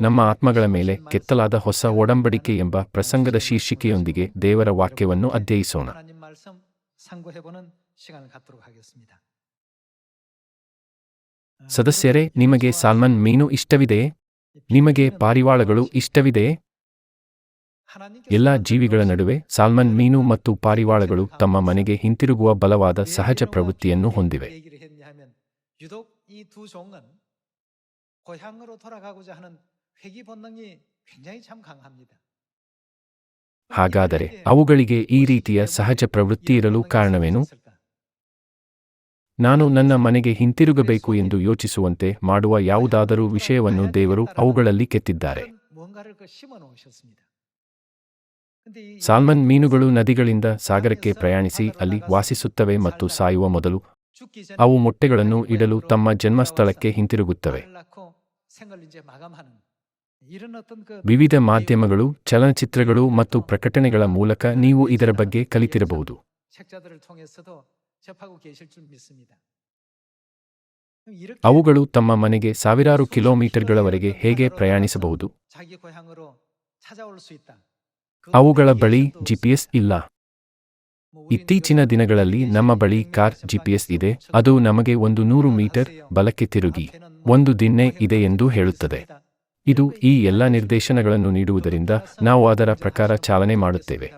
ನಮ್ಮ ಆತ್ಮಗಳ ಮೇಲೆ ಕೆತ್ತಲಾದ ಹೊಸ ಒಡಂಬಡಿಕೆ ಎಂಬ ಪ್ರಸಂಗದ ಶೀರ್ಷಿಕೆಯೊಂದಿಗೆ ದೇವರ ವಾಕ್ಯವನ್ನು ಅಧ್ಯಯಿಸೋಣ. ಸದಸ್ಯರೇ, ನಿಮಗೆ ಸಾಲ್ಮನ್ ಮೀನು ಇಷ್ಟವಿದೆಯೇ ನಿಮಗೆ ಪಾರಿವಾಳಗಳು ಇಷ್ಟವಿದೆಯೇ ಎಲ್ಲಾ ಜೀವಿಗಳ ನಡುವೆ ಸಾಲ್ಮನ್ ಮೀನು ಮತ್ತು ಪಾರಿವಾಳಗಳು ತಮ್ಮ ಮನೆಗೆ ಹಿಂತಿರುಗುವ ಬಲವಾದ ಸಹಜ ಪ್ರವೃತ್ತಿಯನ್ನು ಹೊಂದಿವೆ. ಹಾಗಾದರೆ ಅವುಗಳಿಗೆ ಈ ರೀತಿಯ ಸಹಜ ಪ್ರವೃತ್ತಿ ಇರಲು ಕಾರಣವೇನು? ನಾನು ನನ್ನ ಮನೆಗೆ ಹಿಂತಿರುಗಬೇಕು ಎಂದು ಯೋಚಿಸುವಂತೆ ಮಾಡುವ ಯಾವುದಾದರೂ ವಿಷಯವನ್ನು ದೇವರು ಅವುಗಳಲ್ಲಿ ಕೆತ್ತಿದ್ದಾರೆ. ಸಾಲ್ಮನ್ ಮೀನುಗಳು ನದಿಗಳಿಂದ ಸಾಗರಕ್ಕೆ ಪ್ರಯಾಣಿಸಿ ಅಲ್ಲಿ ವಾಸಿಸುತ್ತವೆ ಮತ್ತು ಸಾಯುವ ಮೊದಲು ಅವು ಮೊಟ್ಟೆಗಳನ್ನು ಇಡಲು ತಮ್ಮ ಜನ್ಮಸ್ಥಳಕ್ಕೆ ಹಿಂತಿರುಗುತ್ತವೆ. ವಿವಿಧ ಮಾಧ್ಯಮಗಳು, ಚಲನಚಿತ್ರಗಳು ಮತ್ತು ಪ್ರಕಟಣೆಗಳ ಮೂಲಕ ನೀವು ಇದರ ಬಗ್ಗೆ ಕಲಿತಿರಬಹುದು. ಅವುಗಳು ತಮ್ಮ ಮನೆಗೆ ಸಾವಿರಾರು ಕಿಲೋಮೀಟರ್ಗಳವರೆಗೆ ಹೇಗೆ ಪ್ರಯಾಣಿಸಬಹುದು? ಅವುಗಳ ಬಳಿ ಜಿಪಿಎಸ್ ಇಲ್ಲ. ಇತ್ತೀಚಿನ ದಿನಗಳಲ್ಲಿ ನಮ್ಮ ಬಳಿ ಕಾರ್ ಜಿಪಿಎಸ್ ಇದೆ. ಅದು ನಮಗೆ ಒಂದು ನೂರು ಮೀಟರ್ ಬಲಕ್ಕೆ ತಿರುಗಿ, ಒಂದು ದಿನ್ನೆ ಇದೆ ಎಂದು ಹೇಳುತ್ತದೆ. ಇದು ಈ ಎಲ್ಲ ನಿರ್ದೇಶನಗಳನ್ನು ನೀಡುವುದರಿಂದ ನಾವು ಅದರ ಪ್ರಕಾರ ಚಾಲನೆ ಮಾಡುತ್ತೇವೆ.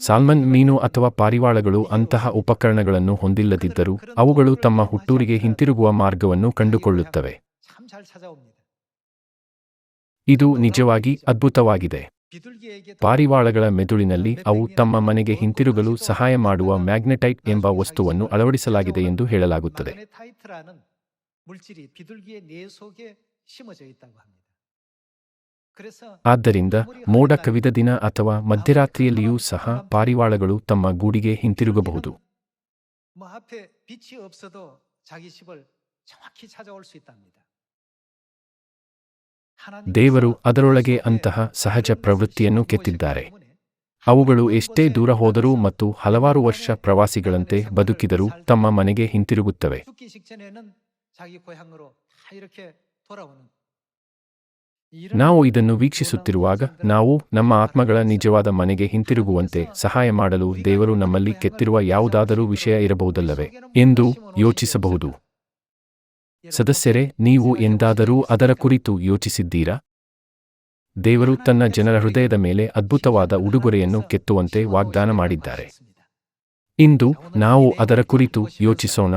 ಸಾಲ್ಮನ್ ಮೀನು ಅಥವಾ ಪಾರಿವಾಳಗಳು ಅಂತಹ ಉಪಕರಣಗಳನ್ನು ಹೊಂದಿಲ್ಲದಿದ್ದರೂ ಅವುಗಳು ತಮ್ಮ ಹುಟ್ಟೂರಿಗೆ ಹಿಂತಿರುಗುವ ಮಾರ್ಗವನ್ನು ಕಂಡುಕೊಳ್ಳುತ್ತವೆ. ಇದು ನಿಜವಾಗಿ ಅದ್ಭುತವಾಗಿದೆ. ಪಾರಿವಾಳಗಳ ಮೆದುಳಿನಲ್ಲಿ ಅವು ತಮ್ಮ ಮನೆಗೆ ಹಿಂತಿರುಗಲು ಸಹಾಯ ಮಾಡುವ ಮ್ಯಾಗ್ನೆಟೈಟ್ ಎಂಬ ವಸ್ತುವನ್ನು ಅಳವಡಿಸಲಾಗಿದೆ ಎಂದು ಹೇಳಲಾಗುತ್ತದೆ. ಆದ್ದರಿಂದ ಮೋಡ ಕವಿದ ದಿನ ಅಥವಾ ಮಧ್ಯರಾತ್ರಿಯಲ್ಲಿಯೂ ಸಹ ಪಾರಿವಾಳಗಳು ತಮ್ಮ ಗೂಡಿಗೆ ಹಿಂತಿರುಗಬಹುದು. ದೇವರು ಅದರೊಳಗೆ ಅಂತಹ ಸಹಜ ಪ್ರವೃತ್ತಿಯನ್ನು ಕೆತ್ತಿದ್ದಾರೆ. ಅವುಗಳು ಎಷ್ಟೇ ದೂರ ಹೋದರೂ ಮತ್ತು ಹಲವಾರು ವರ್ಷ ಪ್ರವಾಸಿಗಳಂತೆ ಬದುಕಿದರೂ ತಮ್ಮ ಮನೆಗೆ ಹಿಂತಿರುಗುತ್ತವೆ. ನಾವು ಇದನ್ನು ವೀಕ್ಷಿಸುತ್ತಿರುವಾಗ ನಾವು ನಮ್ಮ ಆತ್ಮಗಳ ನಿಜವಾದ ಮನೆಗೆ ಹಿಂತಿರುಗುವಂತೆ ಸಹಾಯ ಮಾಡಲು ದೇವರು ನಮ್ಮಲ್ಲಿ ಕೆತ್ತಿರುವ ಯಾವುದಾದರೂ ವಿಷಯ ಇರಬಹುದಲ್ಲವೇ ಎಂದು ಯೋಚಿಸಬಹುದು. ಸದಸ್ಯರೇ ನೀವು ಎಂದಾದರೂ ಅದರ ಕುರಿತು ಯೋಚಿಸಿದ್ದೀರಾ? ದೇವರು ತನ್ನ ಜನರ ಹೃದಯದ ಮೇಲೆ ಅದ್ಭುತವಾದ ಉಡುಗೊರೆಯನ್ನು ಕೆತ್ತುವಂತೆ ವಾಗ್ದಾನ ಮಾಡಿದ್ದಾರೆ. ಇಂದು ನಾವು ಅದರ ಕುರಿತು ಯೋಚಿಸೋಣ.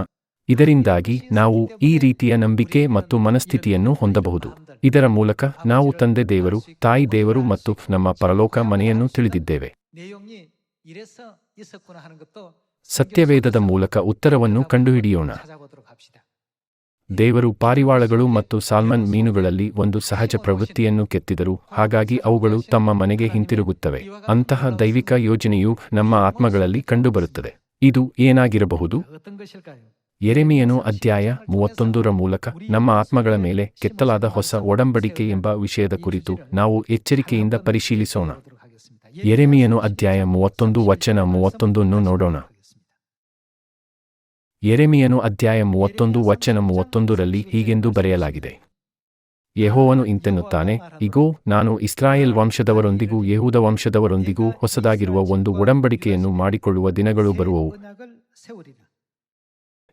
ಇದರಿಂದಾಗಿ ನಾವು ಈ ರೀತಿಯ ನಂಬಿಕೆ ಮತ್ತು ಮನಸ್ಥಿತಿಯನ್ನು ಹೊಂದಬಹುದು. ಇದರ ಮೂಲಕ ನಾವು ತಂದೆ ದೇವರು, ತಾಯಿ ದೇವರು ಮತ್ತು ನಮ್ಮ ಪರಲೋಕ ಮನೆಯನ್ನು ತಿಳಿದಿದ್ದೇವೆ. ಸತ್ಯವೇದದ ಮೂಲಕ ಉತ್ತರವನ್ನು ಕಂಡುಹಿಡಿಯೋಣ. ದೇವರು ಪಾರಿವಾಳಗಳು ಮತ್ತು ಸಾಲ್ಮನ್ ಮೀನುಗಳಲ್ಲಿ ಒಂದು ಸಹಜ ಪ್ರವೃತ್ತಿಯನ್ನು ಕೆತ್ತಿದರು, ಹಾಗಾಗಿ ಅವುಗಳು ತಮ್ಮ ಮನೆಗೆ ಹಿಂತಿರುಗುತ್ತವೆ. ಅಂತಹ ದೈವಿಕ ಯೋಜನೆಯು ನಮ್ಮ ಆತ್ಮಗಳಲ್ಲಿ ಕಂಡುಬರುತ್ತದೆ. ಇದು ಏನಾಗಿರಬಹುದು? ಎರೆಮಿಯನು ಅಧ್ಯಾಯ ಮೂವತ್ತೊಂದರ ಮೂಲಕ ನಮ್ಮ ಆತ್ಮಗಳ ಮೇಲೆ ಕೆತ್ತಲಾದ ಹೊಸ ಒಡಂಬಡಿಕೆ ಎಂಬ ವಿಷಯದ ಕುರಿತು ನಾವು ಎಚ್ಚರಿಕೆಯಿಂದ ಪರಿಶೀಲಿಸೋಣ. ಎರೆಮೆಯನು ಅಧ್ಯಾಯ ಮೂವತ್ತೊಂದು ವಚನ ಮೂವತ್ತೊಂದನ್ನು ನೋಡೋಣ. ಎರೆಮೆಯನು ಅಧ್ಯಾಯ ಮೂವತ್ತೊಂದು ವಚನ ಮೂವತ್ತೊಂದರಲ್ಲಿ ಹೀಗೆಂದು ಬರೆಯಲಾಗಿದೆ. ಯೆಹೋವನು ಇಂತೆನ್ನುತ್ತಾನೆ, ಇಗೋ, ನಾನು ಇಸ್ರಾಯೇಲ್ ವಂಶದವರೊಂದಿಗೂ ಯಹೂದ ವಂಶದವರೊಂದಿಗೂ ಹೊಸದಾಗಿರುವ ಒಂದು ಒಡಂಬಡಿಕೆಯನ್ನು ಮಾಡಿಕೊಳ್ಳುವ ದಿನಗಳು ಬರುವವು.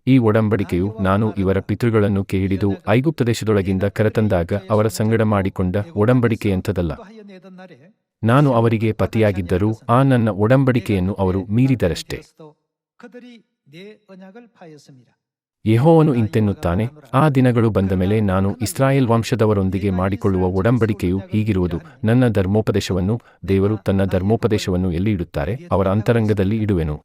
ಈ ಒಡಂಬಡಿಕೆಯು ನಾನು ಇವರ ಪಿತೃಗಳನ್ನು ಕೇಳಿದು ಐಗುಪ್ತ ದೇಶದೊಳಗಿಂದ ಕರೆತಂದಾಗ ಅವರ ಸಂಗಡ ಮಾಡಿಕೊಂಡ ಒಡಂಬಡಿಕೆಯಂಥದಲ್ಲ. ನಾನು ಅವರಿಗೆ ಪತಿಯಾಗಿದ್ದರೂ ಆ ನನ್ನ ಒಡಂಬಡಿಕೆಯನ್ನು ಅವರು ಮೀರಿದರಷ್ಟೇ. ಯಹೋವನು ಇಂತೆನ್ನುತ್ತಾನೆ, ಆ ದಿನಗಳು ಬಂದ ಮೇಲೆ ನಾನು ಇಸ್ರಾಯೇಲ್ ವಂಶದವರೊಂದಿಗೆ ಮಾಡಿಕೊಳ್ಳುವ ಒಡಂಬಡಿಕೆಯು ಹೀಗಿರುವುದು. ನನ್ನ ಧರ್ಮೋಪದೇಶವನ್ನು ದೇವರು ತನ್ನ ಧರ್ಮೋಪದೇಶವನ್ನು ಎಲ್ಲಿ ಇಡುತ್ತಾರೆ? ಅವರ ಅಂತರಂಗದಲ್ಲಿ ಇಡುವೆನು.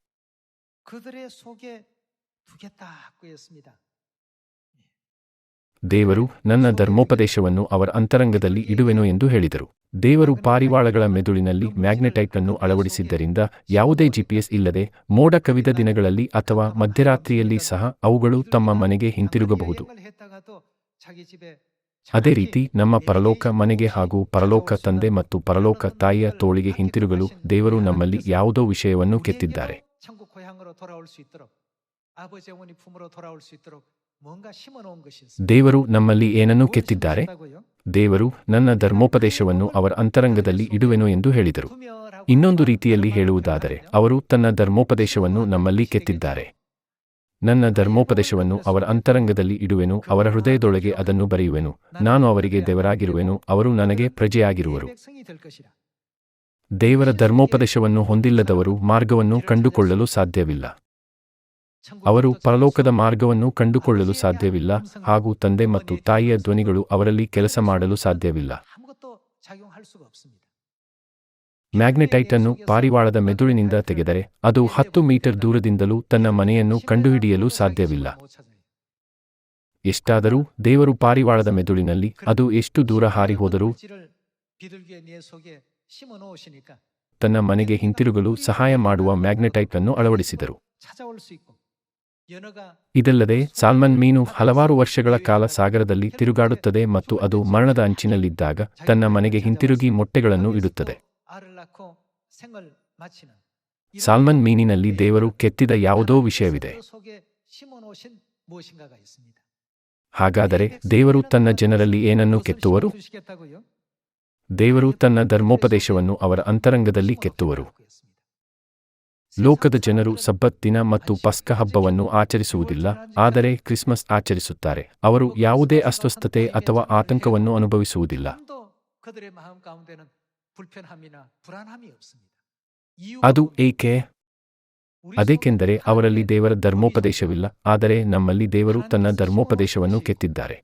ದೇವರು ನನ್ನ ಧರ್ಮೋಪದೇಶವನ್ನು ಅವರ ಅಂತರಂಗದಲ್ಲಿ ಇಡುವೆನು ಎಂದು ಹೇಳಿದರು. ದೇವರು ಪಾರಿವಾಳಗಳ ಮೆದುಳಿನಲ್ಲಿ ಮ್ಯಾಗ್ನೆಟೈಟ್ ಅನ್ನು ಅಳವಡಿಸಿದ್ದರಿಂದ ಯಾವುದೇ ಜಿಪಿಎಸ್ ಇಲ್ಲದೆ ಮೋಡ ಕವಿದ ದಿನಗಳಲ್ಲಿ ಅಥವಾ ಮಧ್ಯರಾತ್ರಿಯಲ್ಲಿ ಸಹ ಅವುಗಳು ತಮ್ಮ ಮನೆಗೆ ಹಿಂತಿರುಗಬಹುದು. ಅದೇ ರೀತಿ ನಮ್ಮ ಪರಲೋಕ ಮನೆಗೆ ಹಾಗೂ ಪರಲೋಕ ತಂದೆ ಮತ್ತು ಪರಲೋಕ ತಾಯಿಯ ತೋಳಿಗೆ ಹಿಂತಿರುಗಲು ದೇವರು ನಮ್ಮಲ್ಲಿ ಯಾವುದೋ ವಿಷಯವನ್ನು ಕೆತ್ತಿದ್ದಾರೆ. ದೇವರು ನಮ್ಮಲ್ಲಿ ಏನನ್ನು ಕೆತ್ತಿದ್ದಾರೆ? ದೇವರು ನನ್ನ ಧರ್ಮೋಪದೇಶವನ್ನು ಅವರ ಅಂತರಂಗದಲ್ಲಿ ಇಡುವೆನು ಎಂದು ಹೇಳಿದರು. ಇನ್ನೊಂದು ರೀತಿಯಲ್ಲಿ ಹೇಳುವುದಾದರೆ ಅವರು ತನ್ನ ಧರ್ಮೋಪದೇಶವನ್ನು ನಮ್ಮಲ್ಲಿ ಕೆತ್ತಿದ್ದಾರೆ. ನನ್ನ ಧರ್ಮೋಪದೇಶವನ್ನು ಅವರ ಅಂತರಂಗದಲ್ಲಿ ಇಡುವೆನು ಅವರ ಹೃದಯದೊಳಗೆ ಅದನ್ನು ಬರೆಯುವೆನು. ನಾನು ಅವರಿಗೆ ದೇವರಾಗಿರುವೆನು ಅವರು ನನಗೆ ಪ್ರಜೆಯಾಗಿರುವರು. ದೇವರ ಧರ್ಮೋಪದೇಶವನ್ನು ಹೊಂದಿಲ್ಲದವರು ಮಾರ್ಗವನ್ನು ಕಂಡುಕೊಳ್ಳಲು ಸಾಧ್ಯವಿಲ್ಲ. ಅವರು ಪರಲೋಕದ ಮಾರ್ಗವನ್ನು ಕಂಡುಕೊಳ್ಳಲು ಸಾಧ್ಯವಿಲ್ಲ ಹಾಗೂ ತಂದೆ ಮತ್ತು ತಾಯಿಯ ಧ್ವನಿಗಳು ಅವರಲ್ಲಿ ಕೆಲಸ ಮಾಡಲು ಸಾಧ್ಯವಿಲ್ಲ. ಮ್ಯಾಗ್ನೆಟೈಟ್ ಅನ್ನು ಪಾರಿವಾಳದ ಮೆದುಳಿನಿಂದ ತೆಗೆದರೆ ಅದು ಹತ್ತು ಮೀಟರ್ ದೂರದಿಂದಲೂ ತನ್ನ ಮನೆಯನ್ನು ಕಂಡುಹಿಡಿಯಲು ಸಾಧ್ಯವಿಲ್ಲ. ಎಷ್ಟಾದರೂ ದೇವರು ಪಾರಿವಾಳದ ಮೆದುಳಿನಲ್ಲಿ ಅದು ಎಷ್ಟು ದೂರ ಹಾರಿ ಹೋದರೂ ತನ್ನ ಮನೆಗೆ ಹಿಂತಿರುಗಲು ಸಹಾಯ ಮಾಡುವ ಮ್ಯಾಗ್ನೆಟೈಟ್ ಅನ್ನು ಅಳವಡಿಸಿದರು. ಇದಲ್ಲದೆ ಸಾಲ್ಮನ್ ಮೀನು ಹಲವಾರು ವರ್ಷಗಳ ಕಾಲ ಸಾಗರದಲ್ಲಿ ತಿರುಗಾಡುತ್ತದೆ ಮತ್ತು ಅದು ಮರಣದ ಅಂಚಿನಲ್ಲಿದ್ದಾಗ ತನ್ನ ಮನೆಗೆ ಹಿಂತಿರುಗಿ ಮೊಟ್ಟೆಗಳನ್ನು ಇಡುತ್ತದೆ. ಸಾಲ್ಮನ್ ಮೀನಿನಲ್ಲಿ ದೇವರು ಕೆತ್ತಿದ ಯಾವುದೋ ವಿಷಯವಿದೆ. ಹಾಗಾದರೆ ದೇವರು ತನ್ನ ಜನರಲ್ಲಿ ಏನನ್ನು ಕೆತ್ತುವರು? ದೇವರು ತನ್ನ ಧರ್ಮೋಪದೇಶವನ್ನು ಅವರ ಅಂತರಂಗದಲ್ಲಿ ಕೆತ್ತುವರು. ಲೋಕದ ಜನರು ಸಬ್ಬತ್ ದಿನ ಮತ್ತು ಪಸ್ಕ ಹಬ್ಬವನ್ನು ಆಚರಿಸುವುದಿಲ್ಲ, ಆದರೆ ಕ್ರಿಸ್ಮಸ್ ಆಚರಿಸುತ್ತಾರೆ. ಅವರು ಯಾವುದೇ ಅಸ್ವಸ್ಥತೆ ಅಥವಾ ಆತಂಕವನ್ನು ಅನುಭವಿಸುವುದಿಲ್ಲ. ಅದು ಏಕೆ? ಅದೇಕೆಂದರೆ ಅವರಲ್ಲಿ ದೇವರ ಧರ್ಮೋಪದೇಶವಿಲ್ಲ, ಆದರೆ ನಮ್ಮಲ್ಲಿ ದೇವರು ತನ್ನ ಧರ್ಮೋಪದೇಶವನ್ನು ಕೆತ್ತಿದ್ದಾರೆ.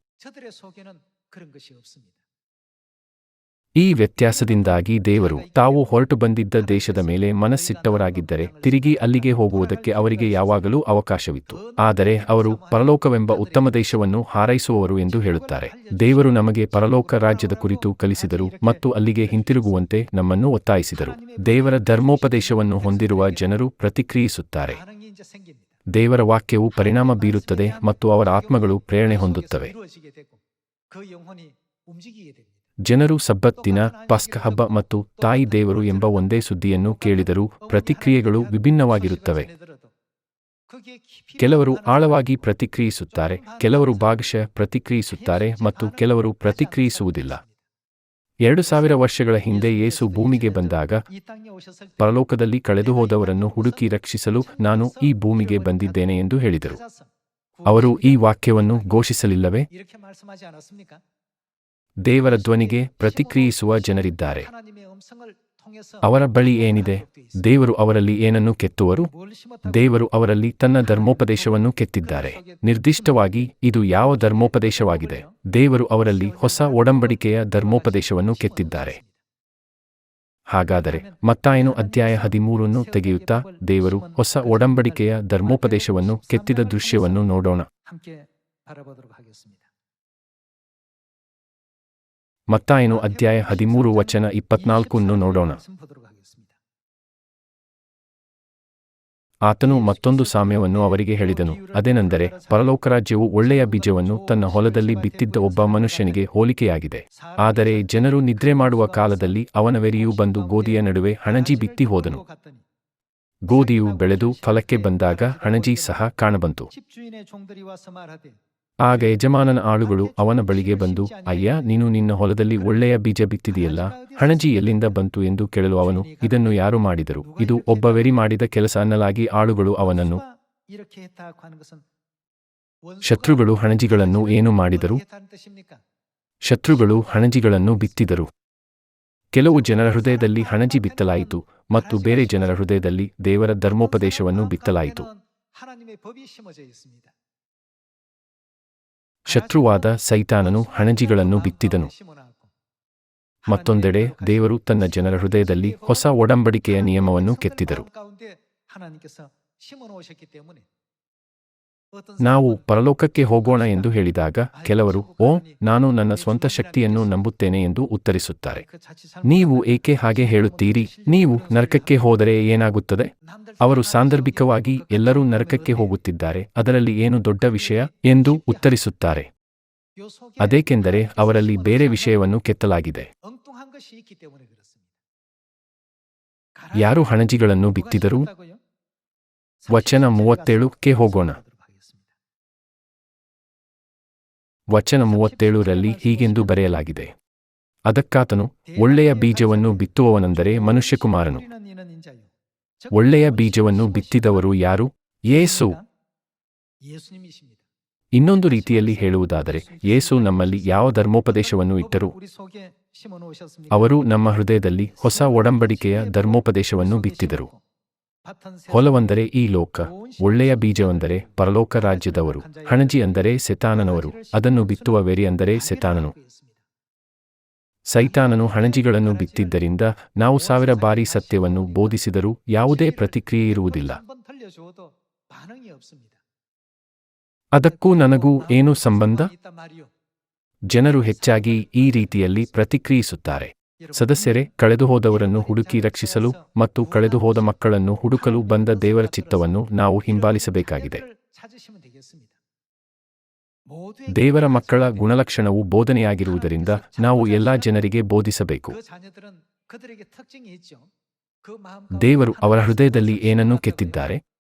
ಈ ವ್ಯತ್ಯಾಸದಿಂದಾಗಿ ದೇವರು ತಾವು ಹೊರಟು ಬಂದಿದ್ದ ದೇಶದ ಮೇಲೆ ಮನಸ್ಸಿಟ್ಟವರಾಗಿದ್ದರೆ ತಿರುಗಿ ಅಲ್ಲಿಗೆ ಹೋಗುವುದಕ್ಕೆ ಅವರಿಗೆ ಯಾವಾಗಲೂ ಅವಕಾಶವಿತ್ತು. ಆದರೆ ಅವರು ಪರಲೋಕವೆಂಬ ಉತ್ತಮ ದೇಶವನ್ನು ಹಾರೈಸುವವರು ಎಂದು ಹೇಳುತ್ತಾರೆ. ದೇವರು ನಮಗೆ ಪರಲೋಕ ರಾಜ್ಯದ ಕುರಿತು ಕಲಿಸಿದರು ಮತ್ತು ಅಲ್ಲಿಗೆ ಹಿಂತಿರುಗುವಂತೆ ನಮ್ಮನ್ನು ಒತ್ತಾಯಿಸಿದರು. ದೇವರ ಧರ್ಮೋಪದೇಶವನ್ನು ಹೊಂದಿರುವ ಜನರು ಪ್ರತಿಕ್ರಿಯಿಸುತ್ತಾರೆ. ದೇವರ ವಾಕ್ಯವು ಪರಿಣಾಮ ಬೀರುತ್ತದೆ ಮತ್ತು ಅವರ ಆತ್ಮಗಳು ಪ್ರೇರಣೆ ಹೊಂದುತ್ತವೆ. ಜನರು ಸಬ್ಬತ್ ದಿನ, ಪಸ್ಕ ಹಬ್ಬ ಮತ್ತು ತಾಯಿ ದೇವರು ಎಂಬ ಒಂದೇ ಸುದ್ದಿಯನ್ನು ಕೇಳಿದರೂ ಪ್ರತಿಕ್ರಿಯೆಗಳು ವಿಭಿನ್ನವಾಗಿರುತ್ತವೆ. ಕೆಲವರು ಆಳವಾಗಿ ಪ್ರತಿಕ್ರಿಯಿಸುತ್ತಾರೆ, ಕೆಲವರು ಭಾಗಶಃ ಪ್ರತಿಕ್ರಿಯಿಸುತ್ತಾರೆ ಮತ್ತು ಕೆಲವರು ಪ್ರತಿಕ್ರಿಯಿಸುವುದಿಲ್ಲ. ಎರಡು ಸಾವಿರ ವರ್ಷಗಳ ಹಿಂದೆ ಯೇಸು ಭೂಮಿಗೆ ಬಂದಾಗ, ಪರಲೋಕದಲ್ಲಿ ಕಳೆದುಹೋದವರನ್ನು ಹುಡುಕಿ ರಕ್ಷಿಸಲು ನಾನು ಈ ಭೂಮಿಗೆ ಬಂದಿದ್ದೇನೆ ಎಂದು ಹೇಳಿದರು. ಅವರು ಈ ವಾಕ್ಯವನ್ನು ಘೋಷಿಸಲಿಲ್ಲವೇ? ದೇವರ ಧ್ವನಿಗೆ ಪ್ರತಿಕ್ರಿಯಿಸುವ ಜನರಿದ್ದಾರೆ. ಅವರ ಬಳಿ ಏನಿದೆ? ದೇವರು ಅವರಲ್ಲಿ ಏನನ್ನು ಕೆತ್ತುವರು? ದೇವರು ಅವರಲ್ಲಿ ತನ್ನ ಧರ್ಮೋಪದೇಶವನ್ನು ಕೆತ್ತಿದ್ದಾರೆ. ನಿರ್ದಿಷ್ಟವಾಗಿ ಇದು ಯಾವ ಧರ್ಮೋಪದೇಶವಾಗಿದೆ? ದೇವರು ಅವರಲ್ಲಿ ಹೊಸ ಒಡಂಬಡಿಕೆಯ ಧರ್ಮೋಪದೇಶವನ್ನು ಕೆತ್ತಿದ್ದಾರೆ. ಹಾಗಾದರೆ ಮತ್ತಾಯನು ಅಧ್ಯಾಯ ಹದಿಮೂರನ್ನು ತೆಗೆಯುತ್ತಾ ದೇವರು ಹೊಸ ಒಡಂಬಡಿಕೆಯ ಧರ್ಮೋಪದೇಶವನ್ನು ಕೆತ್ತಿದ ದೃಶ್ಯವನ್ನು ನೋಡೋಣ. ಮತ್ತಾಯನು ಅಧ್ಯಾಯ ಹದಿಮೂರು ವಚನ ಇಪ್ಪತ್ನಾಲ್ಕನ್ನು ನೋಡೋಣ. ಆತನು ಮತ್ತೊಂದು ಸಾಮ್ಯವನ್ನು ಅವರಿಗೆ ಹೇಳಿದನು. ಅದೇನೆಂದರೆ, ಪರಲೋಕ ರಾಜ್ಯವು ಒಳ್ಳೆಯ ಬೀಜವನ್ನು ತನ್ನ ಹೊಲದಲ್ಲಿ ಬಿತ್ತಿದ್ದ ಒಬ್ಬ ಮನುಷ್ಯನಿಗೆ ಹೋಲಿಕೆಯಾಗಿದೆ. ಆದರೆ ಜನರು ನಿದ್ರೆ ಮಾಡುವ ಕಾಲದಲ್ಲಿ ಅವನವೆರಿಯೂ ಬಂದು ಗೋಧಿಯ ನಡುವೆ ಹಣಜಿ ಬಿತ್ತಿ ಹೋದನು. ಗೋಧಿಯು ಬೆಳೆದು ಫಲಕ್ಕೆ ಬಂದಾಗ ಹಣಜಿ ಸಹ ಕಾಣಬಂತು. ಆಗ ಯಜಮಾನನ ಆಳುಗಳು ಅವನ ಬಳಿಗೆ ಬಂದು, ಅಯ್ಯ, ನೀನು ನಿನ್ನ ಹೊಲದಲ್ಲಿ ಒಳ್ಳೆಯ ಬೀಜ ಬಿತ್ತಿದೆಯಲ್ಲ ಹಣಜಿ ಎಲ್ಲಿಂದ ಬಂತು ಎಂದು ಕೇಳಲು ಅವನು, ಇದನ್ನು ಯಾರು ಮಾಡಿದರು? ಇದು ಒಬ್ಬ ವೆರಿ ಮಾಡಿದ ಕೆಲಸ ಅನ್ನಲಾಗಿ ಆಳುಗಳು ಅವನನ್ನು. ಶತ್ರುಗಳು ಹಣಜಿಗಳನ್ನು ಏನು ಮಾಡಿದರು? ಶತ್ರುಗಳು ಹಣಜಿಗಳನ್ನು ಬಿತ್ತಿದರು. ಕೆಲವು ಜನರ ಹೃದಯದಲ್ಲಿ ಹಣಜಿ ಬಿತ್ತಲಾಯಿತು ಮತ್ತು ಬೇರೆ ಜನರ ಹೃದಯದಲ್ಲಿ ದೇವರ ಧರ್ಮೋಪದೇಶವನ್ನು ಬಿತ್ತಲಾಯಿತು. ಶತ್ರುವಾದ ಸೈತಾನನು ಹಣಜಿಗಳನ್ನು ಬಿತ್ತಿದನು. ಮತ್ತೊಂದೆಡೆ ದೇವರು ತನ್ನ ಜನರ ಹೃದಯದಲ್ಲಿ ಹೊಸ ಒಡಂಬಡಿಕೆಯ ನಿಯಮವನ್ನು ಕೆತ್ತಿದರು. ನಾವು ಪರಲೋಕಕ್ಕೆ ಹೋಗೋಣ ಎಂದು ಹೇಳಿದಾಗ ಕೆಲವರು, ಓ, ನಾನು ನನ್ನ ಸ್ವಂತ ಶಕ್ತಿಯನ್ನು ನಂಬುತ್ತೇನೆ ಎಂದು ಉತ್ತರಿಸುತ್ತಾರೆ. ನೀವು ಏಕೆ ಹಾಗೆ ಹೇಳುತ್ತೀರಿ? ನೀವು ನರಕಕ್ಕೆ ಹೋದರೆ ಏನಾಗುತ್ತದೆ? ಅವರು ಸಾಂದರ್ಭಿಕವಾಗಿ, ಎಲ್ಲರೂ ನರಕಕ್ಕೆ ಹೋಗುತ್ತಿದ್ದಾರೆ, ಅದರಲ್ಲಿ ಏನು ದೊಡ್ಡ ವಿಷಯ? ಎಂದು ಉತ್ತರಿಸುತ್ತಾರೆ. ಅದೇಕೆಂದರೆ ಅವರಲ್ಲಿ ಬೇರೆ ವಿಷಯವನ್ನು ಕೆತ್ತಲಾಗಿದೆ. ಯಾರು ಹಣಜಿಗಳನ್ನು ಬಿತ್ತಿದರು? ವಚನ ಮೂವತ್ತೇಳು ಕೆ ಹೋಗೋಣ. ವಚನ ಮೂವತ್ತೇಳರಲ್ಲಿ ಹೀಗೆಂದು ಬರೆಯಲಾಗಿದೆ. ಅದಕ್ಕಾತನು ಒಳ್ಳೆಯ ಬೀಜವನ್ನು ಬಿತ್ತುವವನೆಂದರೆ ಮನುಷ್ಯಕುಮಾರನು. ಒಳ್ಳೆಯ ಬೀಜವನ್ನು ಬಿತ್ತಿದವರು ಯಾರು? ಏಸು ಇನ್ನೊಂದು ರೀತಿಯಲ್ಲಿ ಹೇಳುವುದಾದರೆ ಏಸು ನಮ್ಮಲ್ಲಿ ಯಾವ ಧರ್ಮೋಪದೇಶವನ್ನು ಇಟ್ಟರು? ಅವರು ನಮ್ಮ ಹೃದಯದಲ್ಲಿ ಹೊಸ ಒಡಂಬಡಿಕೆಯ ಧರ್ಮೋಪದೇಶವನ್ನು ಬಿತ್ತಿದರು. ಹೊಲವೆಂದರೆ ಈ ಲೋಕ, ಒಳ್ಳೆಯ ಬೀಜವೆಂದರೆ ಪರಲೋಕ ರಾಜ್ಯದವರು. ಹಣಜಿ ಅಂದರೆ ಸೆತಾನನವರು, ಅದನ್ನು ಬಿತ್ತುವ ವೆರಿ ಅಂದರೆ ಸೆತಾನನು. ಸೈತಾನನು ಹಣಜಿಗಳನ್ನು ಬಿತ್ತಿದ್ದರಿಂದ ನಾವು ಸಾವಿರ ಬಾರಿ ಸತ್ಯವನ್ನು ಬೋಧಿಸಿದರೂ ಯಾವುದೇ ಪ್ರತಿಕ್ರಿಯೆ ಇರುವುದಿಲ್ಲ. ಅದಕ್ಕೂ ನನಗೂ ಏನು ಸಂಬಂಧ? ಜನರು ಹೆಚ್ಚಾಗಿ ಈ ರೀತಿಯಲ್ಲಿ ಪ್ರತಿಕ್ರಿಯಿಸುತ್ತಾರೆ. ಸದಸ್ಯರೇ, ಕಳೆದುಹೋದವರನ್ನು ಹುಡುಕಿ ರಕ್ಷಿಸಲು ಮತ್ತು ಕಳೆದುಹೋದ ಮಕ್ಕಳನ್ನು ಹುಡುಕಲು ಬಂದ ದೇವರ ಚಿತ್ತವನ್ನು ನಾವು ಹಿಂಬಾಲಿಸಬೇಕಾಗಿದೆ. ದೇವರ ಮಕ್ಕಳ ಗುಣಲಕ್ಷಣವು ಬೋಧನೆಯಾಗಿರುವುದರಿಂದ ನಾವು ಎಲ್ಲಾ ಜನರಿಗೆ ಬೋಧಿಸಬೇಕು. ದೇವರು ಅವರ ಹೃದಯದಲ್ಲಿ ಏನನ್ನು ಕೆತ್ತಿದ್ದಾರೆ?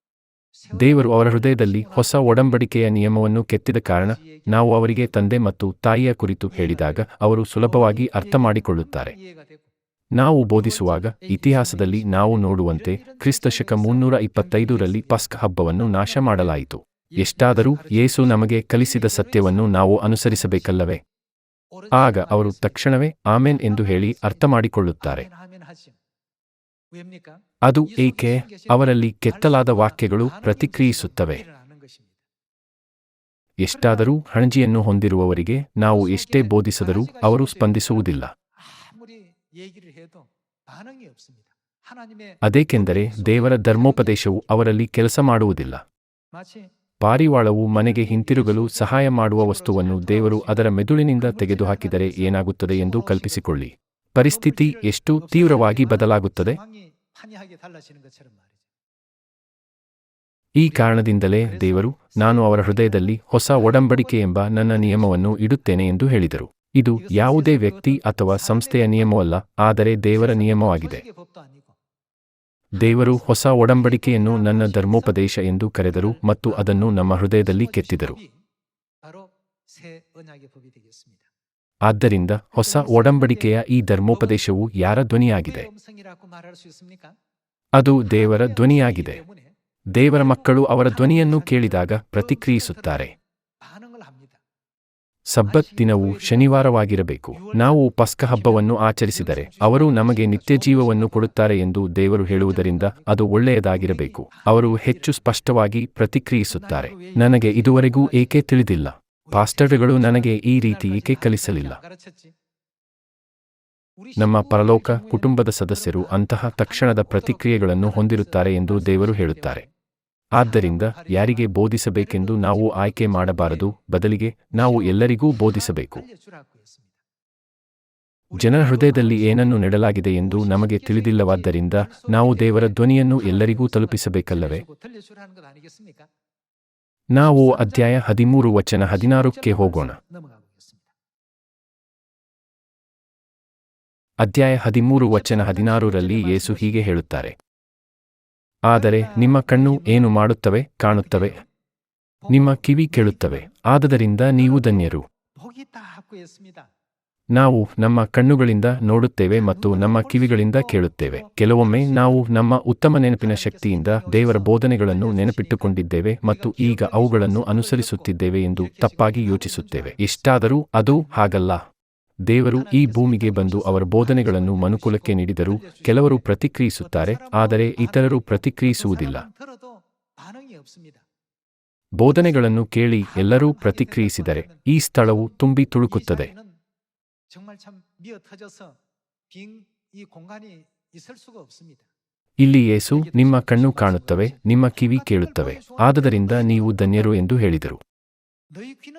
ದೇವರು ಅವರ ಹೃದಯದಲ್ಲಿ ಹೊಸ ಒಡಂಬಡಿಕೆಯ ನಿಯಮವನ್ನು ಕೆತ್ತಿದ ಕಾರಣ ನಾವು ಅವರಿಗೆ ತಂದೆ ಮತ್ತು ತಾಯಿಯ ಕುರಿತು ಹೇಳಿದಾಗ ಅವರು ಸುಲಭವಾಗಿ ಅರ್ಥ ಮಾಡಿಕೊಳ್ಳುತ್ತಾರೆ ನಾವು ಬೋಧಿಸುವಾಗ ಇತಿಹಾಸದಲ್ಲಿ ನಾವು ನೋಡುವಂತೆ ಕ್ರಿಸ್ತಶಕ ಮುನ್ನೂರ ಇಪ್ಪತ್ತೈದರಲ್ಲಿ ಪಸ್ಕ್ ಹಬ್ಬವನ್ನು ನಾಶ ಮಾಡಲಾಯಿತು. ಎಷ್ಟಾದರೂ ಯೇಸು ನಮಗೆ ಕಲಿಸಿದ ಸತ್ಯವನ್ನು ನಾವು ಅನುಸರಿಸಬೇಕಲ್ಲವೇ? ಆಗ ಅವರು ತಕ್ಷಣವೇ ಆಮೆನ್ ಎಂದು ಹೇಳಿ ಅರ್ಥ ಮಾಡಿಕೊಳ್ಳುತ್ತಾರೆ ಅದು ಏಕೆ ಅವರಲ್ಲಿ ಕೆತ್ತಲಾದ ವಾಕ್ಯಗಳು ಪ್ರತಿಕ್ರಿಯಿಸುತ್ತವೆ. ಎಷ್ಟಾದರೂ ಹಣಜಿಯನ್ನು ಹೊಂದಿರುವವರಿಗೆ ನಾವು ಎಷ್ಟೇ ಬೋಧಿಸಿದರೂ ಅವರು ಸ್ಪಂದಿಸುವುದಿಲ್ಲ. ಅದೇಕೆಂದರೆ ದೇವರ ಧರ್ಮೋಪದೇಶವು ಅವರಲ್ಲಿ ಕೆಲಸ ಮಾಡುವುದಿಲ್ಲ. ಪಾರಿವಾಳವು ಮನೆಗೆ ಹಿಂತಿರುಗಲು ಸಹಾಯ ಮಾಡುವ ವಸ್ತುವನ್ನು ದೇವರು ಅದರ ಮೆದುಳಿನಿಂದ ತೆಗೆದುಹಾಕಿದರೆ ಏನಾಗುತ್ತದೆ ಎಂದು ಕಲ್ಪಿಸಿಕೊಳ್ಳಿ. ಪರಿಸ್ಥಿತಿ ಎಷ್ಟು ತೀವ್ರವಾಗಿ ಬದಲಾಗುತ್ತದೆ? ಈ ಕಾರಣದಿಂದಲೇ ದೇವರು, ನಾನು ಅವರ ಹೃದಯದಲ್ಲಿ ಹೊಸ ಒಡಂಬಡಿಕೆ ಎಂಬ ನನ್ನ ನಿಯಮವನ್ನು ಇಡುತ್ತೇನೆ ಎಂದು ಹೇಳಿದರು. ಇದು ಯಾವುದೇ ವ್ಯಕ್ತಿ ಅಥವಾ ಸಂಸ್ಥೆಯ ನಿಯಮವಲ್ಲ, ಆದರೆ ದೇವರ ನಿಯಮವಾಗಿದೆ. ದೇವರು ಹೊಸ ಒಡಂಬಡಿಕೆಯನ್ನು ನನ್ನ ಧರ್ಮೋಪದೇಶ ಎಂದು ಕರೆದರು ಮತ್ತು ಅದನ್ನು ನಮ್ಮ ಹೃದಯದಲ್ಲಿ ಕೆತ್ತಿದರು. ಆದ್ದರಿಂದ ಹೊಸ ಒಡಂಬಡಿಕೆಯ ಈ ಧರ್ಮೋಪದೇಶವು ಯಾರ ಧ್ವನಿಯಾಗಿದೆ? ಅದು ದೇವರ ಧ್ವನಿಯಾಗಿದೆ. ದೇವರ ಮಕ್ಕಳು ಅವರ ಧ್ವನಿಯನ್ನು ಕೇಳಿದಾಗ ಪ್ರತಿಕ್ರಿಯಿಸುತ್ತಾರೆ. ಸಬ್ಬತ್ ದಿನವು ಶನಿವಾರವಾಗಿರಬೇಕು. ನಾವು ಪಸ್ಕ ಹಬ್ಬವನ್ನು ಆಚರಿಸಿದರೆ ಅವರು ನಮಗೆ ನಿತ್ಯ ಜೀವವನ್ನು ಕೊಡುತ್ತಾರೆ ಎಂದು ದೇವರು ಹೇಳುವುದರಿಂದ ಅದು ಒಳ್ಳೆಯದಾಗಿರಬೇಕು. ಅವರು ಹೆಚ್ಚು ಸ್ಪಷ್ಟವಾಗಿ ಪ್ರತಿಕ್ರಿಯಿಸುತ್ತಾರೆ. ನನಗೆ ಇದುವರೆಗೂ ಏಕೆ ತಿಳಿದಿಲ್ಲ. ಪಾಸ್ಟರ್ಗಳು ನನಗೆ ಈ ರೀತಿ ಏಕೆ ಕಲಿಸಲಿಲ್ಲ? ನಮ್ಮ ಪರಲೋಕ ಕುಟುಂಬದ ಸದಸ್ಯರು ಅಂತಹ ತಕ್ಷಣದ ಪ್ರತಿಕ್ರಿಯೆಗಳನ್ನು ಹೊಂದಿರುತ್ತಾರೆ ಎಂದು ದೇವರು ಹೇಳುತ್ತಾರೆ. ಆದ್ದರಿಂದ ಯಾರಿಗೆ ಬೋಧಿಸಬೇಕೆಂದು ನಾವು ಆಯ್ಕೆ ಮಾಡಬಾರದು, ಬದಲಿಗೆ ನಾವು ಎಲ್ಲರಿಗೂ ಬೋಧಿಸಬೇಕು. ಜನರ ಹೃದಯದಲ್ಲಿ ಏನನ್ನು ನೆಡಲಾಗಿದೆ ಎಂದು ನಮಗೆ ತಿಳಿದಿಲ್ಲವಾದ್ದರಿಂದ ನಾವು ದೇವರ ಧ್ವನಿಯನ್ನು ಎಲ್ಲರಿಗೂ ತಲುಪಿಸಬೇಕಲ್ಲವೇ? ನಾವು ಅಧ್ಯಾಯ ಹದಿಮೂರು ವಚನ ಹದಿನಾರಕ್ಕೆ ಹೋಗೋಣ. ಅಧ್ಯಾಯ ಹದಿಮೂರು ವಚನ ಹದಿನಾರರಲ್ಲಿ ಯೇಸು ಹೀಗೆ ಹೇಳುತ್ತಾರೆ. ಆದರೆ ನಿಮ್ಮ ಕಣ್ಣು ಏನು ಮಾಡುತ್ತವೆ, ಕಾಣುತ್ತವೆ? ನಿಮ್ಮ ಕಿವಿ ಕೇಳುತ್ತವೆ, ಆದ್ದರಿಂದ ನೀವು ಧನ್ಯರು. ನಾವು ನಮ್ಮ ಕಣ್ಣುಗಳಿಂದ ನೋಡುತ್ತೇವೆ ಮತ್ತು ನಮ್ಮ ಕಿವಿಗಳಿಂದ ಕೇಳುತ್ತೇವೆ. ಕೆಲವೊಮ್ಮೆ ನಾವು ನಮ್ಮ ಉತ್ತಮ ನೆನಪಿನ ಶಕ್ತಿಯಿಂದ ದೇವರ ಬೋಧನೆಗಳನ್ನು ನೆನಪಿಟ್ಟುಕೊಂಡಿದ್ದೇವೆ ಮತ್ತು ಈಗ ಅವುಗಳನ್ನು ಅನುಸರಿಸುತ್ತಿದ್ದೇವೆ ಎಂದು ತಪ್ಪಾಗಿ ಯೋಚಿಸುತ್ತೇವೆ. ಇಷ್ಟಾದರೂ ಅದು ಹಾಗಲ್ಲ. ದೇವರು ಈ ಭೂಮಿಗೆ ಬಂದು ಅವರ ಬೋಧನೆಗಳನ್ನು ಮನುಕುಲಕ್ಕೆ ನೀಡಿದರೂ ಕೆಲವರು ಪ್ರತಿಕ್ರಿಯಿಸುತ್ತಾರೆ, ಆದರೆ ಇತರರು ಪ್ರತಿಕ್ರಿಯಿಸುವುದಿಲ್ಲ. ಬೋಧನೆಗಳನ್ನು ಕೇಳಿ ಎಲ್ಲರೂ ಪ್ರತಿಕ್ರಿಯಿಸಿದರೆ ಈ ಸ್ಥಳವು ತುಂಬಿ ತುಳುಕುತ್ತದೆ. 정말 참 미어 터져서 빈 이 공간이 있을 수가 없습니다. ಇಲ್ಲಿ ಯೇಸು ನಿಮ್ಮ ಕಣ್ಣು ಕಾಣುತ್ತವೆ ನಿಮ್ಮ ಕಿವಿ ಕೇಳುತ್ತವೆ ಆದದರಿಂದ ನೀವು ಧನ್ಯರು ಎಂದು ಹೇಳಿದರು 너희 귀는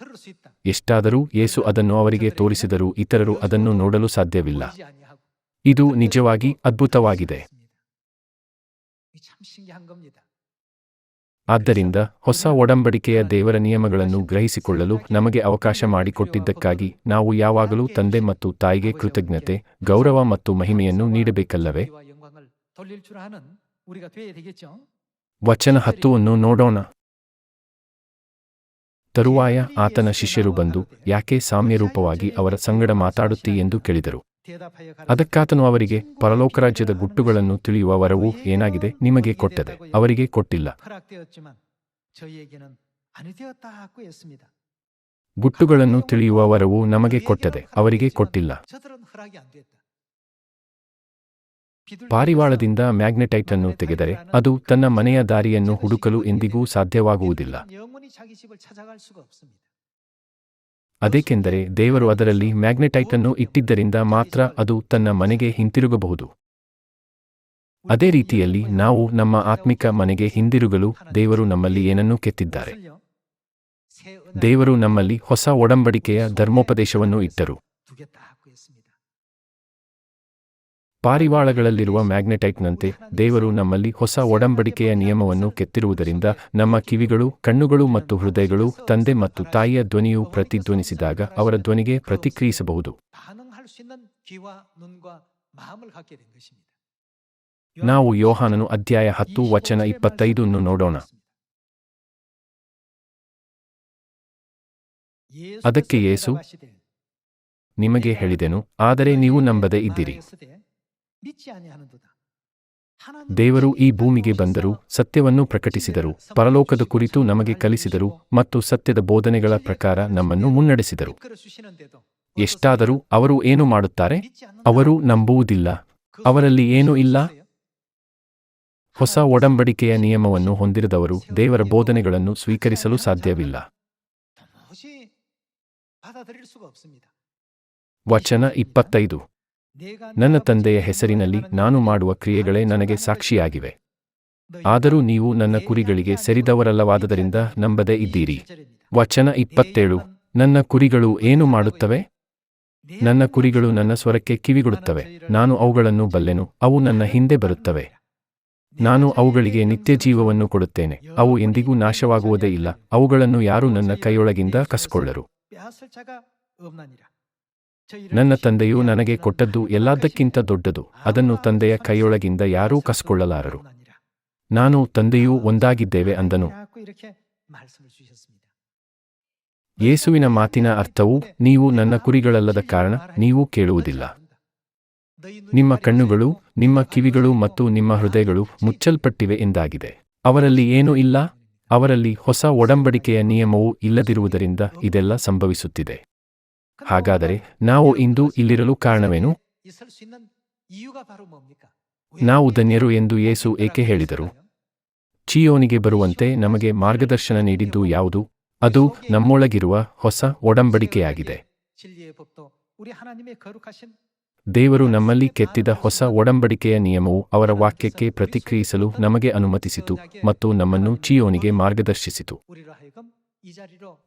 들을 수 있다. ಎಷ್ಟಾದರೂ ಯೇಸು ಅದನ್ನು ಅವರಿಗೆ ತೋರಿಸಿದರೂ ಇತರರು ಅದನ್ನು ನೋಡಲು ಸಾಧ್ಯವಿಲ್ಲ 보이지 아니하고. ಇದು ನಿಜವಾಗಿ ಅದ್ಭುತವಾಗಿದೆ 이참 신기한 겁니다. ಆದ್ದರಿಂದ ಹೊಸ ಒಡಂಬಡಿಕೆಯ ದೇವರ ನಿಯಮಗಳನ್ನು ಗ್ರಹಿಸಿಕೊಳ್ಳಲು ನಮಗೆ ಅವಕಾಶ ಮಾಡಿಕೊಟ್ಟಿದ್ದಕ್ಕಾಗಿ ನಾವು ಯಾವಾಗಲೂ ತಂದೆ ಮತ್ತು ತಾಯಿಗೆ ಕೃತಜ್ಞತೆ, ಗೌರವ ಮತ್ತು ಮಹಿಮೆಯನ್ನು ನೀಡಬೇಕಲ್ಲವೇ? ವಚನ ಹತ್ತುವನ್ನು ನೋಡೋಣ. ತರುವಾಯ ಆತನ ಶಿಷ್ಯರು ಬಂದು, ಯಾಕೆ ಸಾಮ್ಯರೂಪವಾಗಿ ಅವರ ಸಂಗಡ ಮಾತಾಡುತ್ತಿ ಎಂದು ಕೇಳಿದರು. ಅದಕ್ಕಾತನು ಅವರಿಗೆ ಪರಲೋಕ ರಾಜ್ಯದ ಗುಟ್ಟುಗಳನ್ನು ತಿಳಿಯುವ ವರವು ಏನಾಗಿದೆ ನಿಮಗೆ ಕೊಟ್ಟದೆ ಅವರಿಗೆ ಕೊಟ್ಟಿಲ್ಲ ಗುಟ್ಟುಗಳನ್ನು ತಿಳಿಯುವ ವರವು ನಮಗೆ ಕೊಟ್ಟದೆ ಅವರಿಗೆ ಕೊಟ್ಟಿಲ್ಲ ಪಾರಿವಾಳದಿಂದ ಮ್ಯಾಗ್ನೆಟೈಟ್ ಅನ್ನು ತೆಗೆದರೆ ಅದು ತನ್ನ ಮನೆಯ ದಾರಿಯನ್ನು ಹುಡುಕಲು ಎಂದಿಗೂ ಸಾಧ್ಯವಾಗುವುದಿಲ್ಲ ಅದೇಕೆಂದರೆ ದೇವರು ಅದರಲ್ಲಿ ಮ್ಯಾಗ್ನೆಟೈಟ್ ಅನ್ನು ಇಟ್ಟಿದ್ದರಿಂದ ಮಾತ್ರ ಅದು ತನ್ನ ಮನೆಗೆ ಹಿಂತಿರುಗಬಹುದು. ಅದೇ ರೀತಿಯಲ್ಲಿ ನಾವು ನಮ್ಮ ಆತ್ಮಿಕ ಮನೆಗೆ ಹಿಂದಿರುಗಲು ದೇವರು ನಮ್ಮಲ್ಲಿ ಏನನ್ನೂ ಕೆತ್ತಿದ್ದಾರೆ. ದೇವರು ನಮ್ಮಲ್ಲಿ ಹೊಸ ಒಡಂಬಡಿಕೆಯ ಧರ್ಮೋಪದೇಶವನ್ನು ಇಟ್ಟರು. ಪಾರಿವಾಳಗಳಲ್ಲಿರುವ ಮ್ಯಾಗ್ನೆಟೈಟ್ನಂತೆ ದೇವರು ನಮ್ಮಲ್ಲಿ ಹೊಸ ಒಡಂಬಡಿಕೆಯ ನಿಯಮವನ್ನು ಕೆತ್ತಿರುವುದರಿಂದ ನಮ್ಮ ಕಿವಿಗಳು, ಕಣ್ಣುಗಳು ಮತ್ತು ಹೃದಯಗಳು, ತಂದೆ ಮತ್ತು ತಾಯಿಯ ಧ್ವನಿಯು ಪ್ರತಿಧ್ವನಿಸಿದಾಗ ಅವರ ಧ್ವನಿಗೆ ಪ್ರತಿಕ್ರಿಯಿಸಬಹುದು. ನಾವು ಯೋಹಾನನು ಅಧ್ಯಾಯ ಹತ್ತು ವಚನ ಇಪ್ಪತ್ತೈದನ್ನು ನೋಡೋಣ. ಅದಕ್ಕೆ ಯೇಸು, ನಿಮಗೆ ಹೇಳಿದೆನು, ಆದರೆ ನೀವು ನಂಬದೇ ಇದ್ದೀರಿ. ದೇವರು ಈ ಭೂಮಿಗೆ ಬಂದರು ಸತ್ಯವನ್ನು ಪ್ರಕಟಿಸಿದರು. ಪರಲೋಕದ ಕುರಿತು ನಮಗೆ ಕಲಿಸಿದರು ಮತ್ತು ಸತ್ಯದ ಬೋಧನೆಗಳ ಪ್ರಕಾರ ನಮ್ಮನ್ನು ಮುನ್ನಡೆಸಿದರು. ಎಷ್ಟಾದರೂ ಅವರು ಏನು ಮಾಡುತ್ತಾರೆ? ಅವರು ನಂಬುವುದಿಲ್ಲ. ಅವರಲ್ಲಿ ಏನೂ ಇಲ್ಲ? ಹೊಸ ಒಡಂಬಡಿಕೆಯ ನಿಯಮವನ್ನು ಹೊಂದಿರದವರು ದೇವರ ಬೋಧನೆಗಳನ್ನು ಸ್ವೀಕರಿಸಲು ಸಾಧ್ಯವಿಲ್ಲ. ವಚನ ಇಪ್ಪತ್ತೈದು. ನನ್ನ ತಂದೆಯ ಹೆಸರಿನಲ್ಲಿ ನಾನು ಮಾಡುವ ಕ್ರಿಯೆಗಳೇ ನನಗೆ ಸಾಕ್ಷಿಯಾಗಿವೆ. ಆದರೂ ನೀವು ನನ್ನ ಕುರಿಗಳಿಗೆ ಸೆರಿದವರಲ್ಲವಾದದರಿಂದ ನಂಬದೇ ಇದ್ದೀರಿ. ವಚನ ಇಪ್ಪತ್ತೇಳು ನನ್ನ ಕುರಿಗಳು ಏನು ಮಾಡುತ್ತವೆ? ನನ್ನ ಕುರಿಗಳು ನನ್ನ ಸ್ವರಕ್ಕೆ ಕಿವಿಗೊಡುತ್ತವೆ. ನಾನು ಅವುಗಳನ್ನು ಬಲ್ಲೆನು ಅವು ನನ್ನ ಹಿಂದೆ ಬರುತ್ತವೆ. ನಾನು ಅವುಗಳಿಗೆ ನಿತ್ಯ ಜೀವವನ್ನು ಕೊಡುತ್ತೇನೆ. ಅವು ಎಂದಿಗೂ ನಾಶವಾಗುವುದೇ ಇಲ್ಲ. ಅವುಗಳನ್ನು ಯಾರೂ ನನ್ನ ಕೈಯೊಳಗಿಂದ ಕಸ್ಕೊಳ್ಳರು. ನನ್ನ ತಂದೆಯು ನನಗೆ ಕೊಟ್ಟದ್ದು ಎಲ್ಲದಕ್ಕಿಂತ ದೊಡ್ಡದು. ಅದನ್ನು ತಂದೆಯ ಕೈಯೊಳಗಿಂದ ಯಾರೂ ಕಸ್ಕೊಳ್ಳಲಾರರು. ನಾನು ತಂದೆಯೂ ಒಂದಾಗಿದ್ದೇವೆ ಅಂದನು. ಯೇಸುವಿನ ಮಾತಿನ ಅರ್ಥವು, ನೀವು ನನ್ನ ಕುರಿಗಳಲ್ಲದ ಕಾರಣ ನೀವು ಕೇಳುವುದಿಲ್ಲ. ನಿಮ್ಮ ಕಣ್ಣುಗಳು, ನಿಮ್ಮ ಕಿವಿಗಳು ಮತ್ತು ನಿಮ್ಮ ಹೃದಯಗಳು ಮುಚ್ಚಲ್ಪಟ್ಟಿವೆ ಎಂದಾಗಿದೆ. ಅವರಲ್ಲಿ ಏನೂ ಇಲ್ಲ. ಅವರಲ್ಲಿ ಹೊಸ ಒಡಂಬಡಿಕೆಯ ನಿಯಮವು ಇಲ್ಲದಿರುವುದರಿಂದ ಇದೆಲ್ಲ ಸಂಭವಿಸುತ್ತಿದೆ. ಹಾಗಾದರೆ ನಾವು ಇಂದು ಇಲ್ಲಿರಲು ಕಾರಣವೇನು? ನಾವು ಧನ್ಯರು ಎಂದು ಯೇಸು ಏಕೆ ಹೇಳಿದರು? ಚಿಯೋನಿಗೆ ಬರುವಂತೆ ನಮಗೆ ಮಾರ್ಗದರ್ಶನ ನೀಡಿದ್ದು ಯಾವುದು? ಅದು ನಮ್ಮೊಳಗಿರುವ ಹೊಸ ಒಡಂಬಡಿಕೆಯಾಗಿದೆ. ದೇವರು ನಮ್ಮಲ್ಲಿ ಕೆತ್ತಿದ ಹೊಸ ಒಡಂಬಡಿಕೆಯ ನಿಯಮವು ಅವರ ವಾಕ್ಯಕ್ಕೆ ಪ್ರತಿಕ್ರಿಯಿಸಲು ನಮಗೆ ಅನುಮತಿಸಿತು ಮತ್ತು ನಮ್ಮನ್ನು ಚಿಯೋನಿಗೆ ಮಾರ್ಗದರ್ಶಿಸಿತು.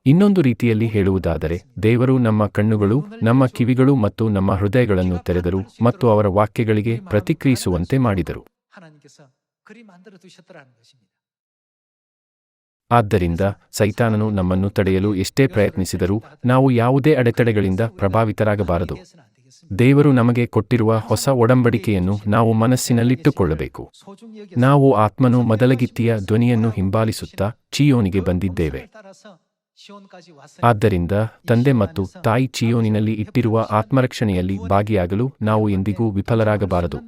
ಇನ್ನೊಂದು ರೀತಿಯಲ್ಲಿ ಹೇಳುವುದಾದರೆ, ದೇವರು ನಮ್ಮ ಕಣ್ಣುಗಳು, ನಮ್ಮ ಕಿವಿಗಳು ಮತ್ತು ನಮ್ಮ ಹೃದಯಗಳನ್ನು ತೆರೆದರು ಮತ್ತು ಅವರ ವಾಕ್ಯಗಳಿಗೆ ಪ್ರತಿಕ್ರಿಯಿಸುವಂತೆ ಮಾಡಿದರು. ಆದ್ದರಿಂದ ಸೈತಾನನು ನಮ್ಮನ್ನು ತಡೆಯಲು ಎಷ್ಟೇ ಪ್ರಯತ್ನಿಸಿದರೂ ನಾವು ಯಾವುದೇ ಅಡೆತಡೆಗಳಿಂದ ಪ್ರಭಾವಿತರಾಗಬಾರದು. ದೇವರು ನಮಗೆ ಕೊಟ್ಟಿರುವ ಹೊಸ ಒಡಂಬಡಿಕೆಯನ್ನು ನಾವು ಮನಸ್ಸಿನಲ್ಲಿಟ್ಟುಕೊಳ್ಳಬೇಕು. ನಾವು ಆತ್ಮನು ಮೊದಲಗಿತ್ತಿಯ ಧ್ವನಿಯನ್ನು ಹಿಂಬಾಲಿಸುತ್ತಾ ಚಿಯೋನಿಗೆ ಬಂದಿದ್ದೇವೆ. ಆದ್ದರಿಂದ ತಂದೆ ಮತ್ತು ತಾಯಿ ಚಿಯೋನಿನಲ್ಲಿ ಇಟ್ಟಿರುವ ಆತ್ಮರಕ್ಷಣೆಯಲ್ಲಿ ಭಾಗಿಯಾಗಲು ನಾವು ಎಂದಿಗೂ ವಿಫಲರಾಗಬಾರದು.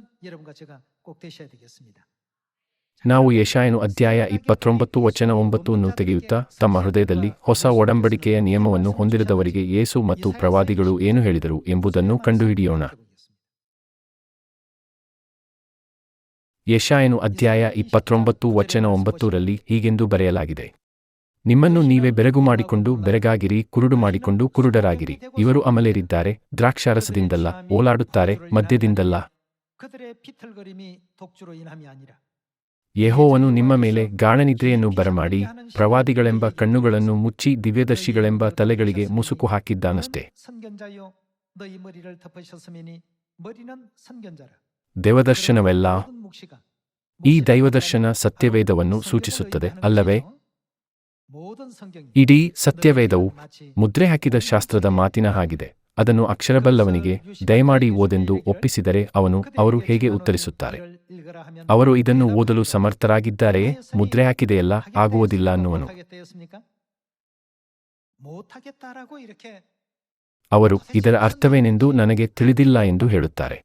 ನಾವು ಯಶಾಯನು ಅಧ್ಯಾಯ ಇಪ್ಪತ್ತೊಂಬತ್ತು ವಚನ ಒಂಬತ್ತನ್ನು ತೆಗೆಯುತ್ತಾ ತಮ್ಮ ಹೃದಯದಲ್ಲಿ ಹೊಸ ಒಡಂಬಡಿಕೆಯ ನಿಯಮವನ್ನು ಹೊಂದಿರದವರಿಗೆ ಯೇಸು ಮತ್ತು ಪ್ರವಾದಿಗಳು ಏನು ಹೇಳಿದರು ಎಂಬುದನ್ನು ಕಂಡುಹಿಡಿಯೋಣ. ಯಶಾಯನು ಅಧ್ಯಾಯ ಇಪ್ಪತ್ತೊಂಬತ್ತು ವಚನ ಒಂಬತ್ತರಲ್ಲಿ ಹೀಗೆಂದು ಬರೆಯಲಾಗಿದೆ. ನಿಮ್ಮನ್ನು ನೀವೇ ಬೆರಗು ಮಾಡಿಕೊಂಡು ಬೆರಗಾಗಿರಿ, ಕುರುಡು ಮಾಡಿಕೊಂಡು ಕುರುಡರಾಗಿರಿ. ಇವರು ಅಮಲೇರಿದ್ದಾರೆ, ದ್ರಾಕ್ಷಾರಸದಿಂದಲ್ಲ, ಓಲಾಡುತ್ತಾರೆ, ಮದ್ಯದಿಂದಲ್ಲ. ಯೆಹೋವನು ನಿಮ್ಮ ಮೇಲೆ ಗಾಣನಿದ್ರೆಯನ್ನು ಬರಮಾಡಿ, ಪ್ರವಾದಿಗಳೆಂಬ ಕಣ್ಣುಗಳನ್ನು ಮುಚ್ಚಿ ದಿವ್ಯದರ್ಶಿಗಳೆಂಬ ತಲೆಗಳಿಗೆ ಮುಸುಕು ಹಾಕಿದ್ದಾನಷ್ಟೆ. ದೇವದರ್ಶನವೆಲ್ಲ ಈ ದೈವದರ್ಶನ ಸತ್ಯವೇದವನ್ನು ಸೂಚಿಸುತ್ತದೆ, ಅಲ್ಲವೇ? ಇಡೀ ಸತ್ಯವೇದವು ಮುದ್ರೆ ಹಾಕಿದ ಶಾಸ್ತ್ರದ ಮಾತಿನ ಹಾಗಿದೆ. ಅದನ್ನು ಅಕ್ಷರಬಲ್ಲವನಿಗೆ ದಯಮಾಡಿ ಓದೆಂದು ಒಪ್ಪಿಸಿದರೆ ಅವನು ಅವರು ಹೇಗೆ ಉತ್ತರಿಸುತ್ತಾರೆ? ಅವರು ಇದನ್ನು ಓದಲು ಸಮರ್ಥರಾಗಿದ್ದಾರೆಯೇ ಮುದ್ರೆ ಹಾಕಿದೆಯಲ್ಲ, ಆಗುವುದಿಲ್ಲ ಅನ್ನುವನು. ಅವರು ಇದರ ಅರ್ಥವೇನೆಂದು ನನಗೆ ತಿಳಿದಿಲ್ಲ ಎಂದು ಹೇಳುತ್ತಾರೆ.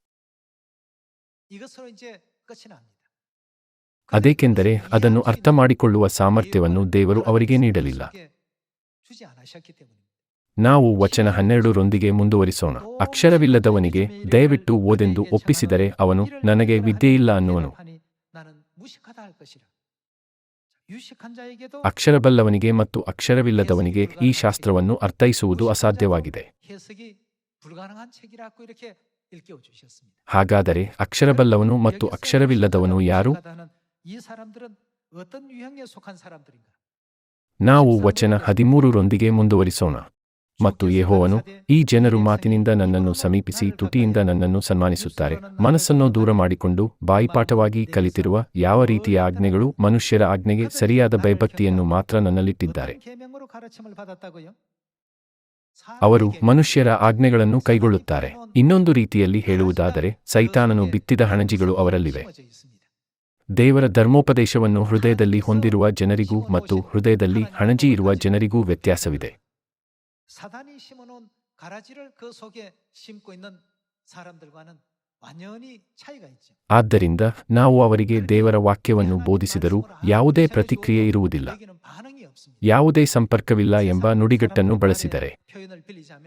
ಅದೇಕೆಂದರೆ ಅದನ್ನು ಅರ್ಥ ಮಾಡಿಕೊಳ್ಳುವ ಸಾಮರ್ಥ್ಯವನ್ನು ದೇವರು ಅವರಿಗೆ ನೀಡಲಿಲ್ಲ. ನಾವು ವಚನ ಹನ್ನೆರಡರೊಂದಿಗೆ ಮುಂದುವರಿಸೋಣ. ಅಕ್ಷರವಿಲ್ಲದವನಿಗೆ ದಯವಿಟ್ಟು ಓದೆಂದು ಒಪ್ಪಿಸಿದರೆ ಅವನು ನನಗೆ ವಿದ್ಯೆಯಿಲ್ಲ ಅನ್ನುವನು. ಅಕ್ಷರಬಲ್ಲವನಿಗೆ ಮತ್ತು ಅಕ್ಷರವಿಲ್ಲದವನಿಗೆ ಈ ಶಾಸ್ತ್ರವನ್ನು ಅರ್ಥೈಸುವುದು ಅಸಾಧ್ಯವಾಗಿದೆ. ಹಾಗಾದರೆ ಅಕ್ಷರಬಲ್ಲವನು ಮತ್ತು ಅಕ್ಷರವಿಲ್ಲದವನು ಯಾರು? ನಾವು ವಚನ ಹದಿಮೂರರೊಂದಿಗೆ ಮುಂದುವರಿಸೋಣ. ಮತ್ತು ಯೆಹೋವನು ಈ ಜನರು ಮಾತಿನಿಂದ ನನ್ನನ್ನು ಸಮೀಪಿಸಿ ತುಟಿಯಿಂದ ನನ್ನನ್ನು ಸನ್ಮಾನಿಸುತ್ತಾರೆ. ಮನಸ್ಸನ್ನು ದೂರ ಮಾಡಿಕೊಂಡು ಬಾಯಿಪಾಠವಾಗಿ ಕಲಿತಿರುವ ಯಾವ ರೀತಿಯ ಆಜ್ಞೆಗಳು ಮನುಷ್ಯರ ಆಜ್ಞೆಗೆ ಸರಿಯಾದ ಭಯಭಕ್ತಿಯನ್ನು ಮಾತ್ರ ನನ್ನಲ್ಲಿಟ್ಟಿದ್ದಾರೆ. ಅವರು ಮನುಷ್ಯರ ಆಜ್ಞೆಗಳನ್ನು ಕೈಗೊಳ್ಳುತ್ತಾರೆ. ಇನ್ನೊಂದು ರೀತಿಯಲ್ಲಿ ಹೇಳುವುದಾದರೆ, ಸೈತಾನನು ಬಿತ್ತಿದ ಹಣಜಿಗಳು ಅವರಲ್ಲಿವೆ. ದೇವರ ಧರ್ಮೋಪದೇಶವನ್ನು ಹೃದಯದಲ್ಲಿ ಹೊಂದಿರುವ ಜನರಿಗೂ ಮತ್ತು ಹೃದಯದಲ್ಲಿ ಹಣಜಿ ಇರುವ ಜನರಿಗೂ ವ್ಯತ್ಯಾಸವಿದೆ. 사단이 심어놓은 가라지를 그 속에 심고 있는 사람들과는 완연히 차이가 있죠. ಆದ್ದರಿಂದ ನಾವು ಅವರಿಗೆ ದೇವರ ವಾಕ್ಯವನ್ನು ಬೋಧಿಸಿದರೂ ಯಾವುದೇ ಪ್ರತಿಕ್ರಿಯೆ ಇರುವುದಿಲ್ಲ 여기는 반응이 없습니다. ಯಾವುದೇ ಸಂಪರ್ಕವಿಲ್ಲ ಎಂಬ ನುಡಿಗಟ್ಟನ್ನು ಬಳಸಿದರೆ 표현을 빌리자면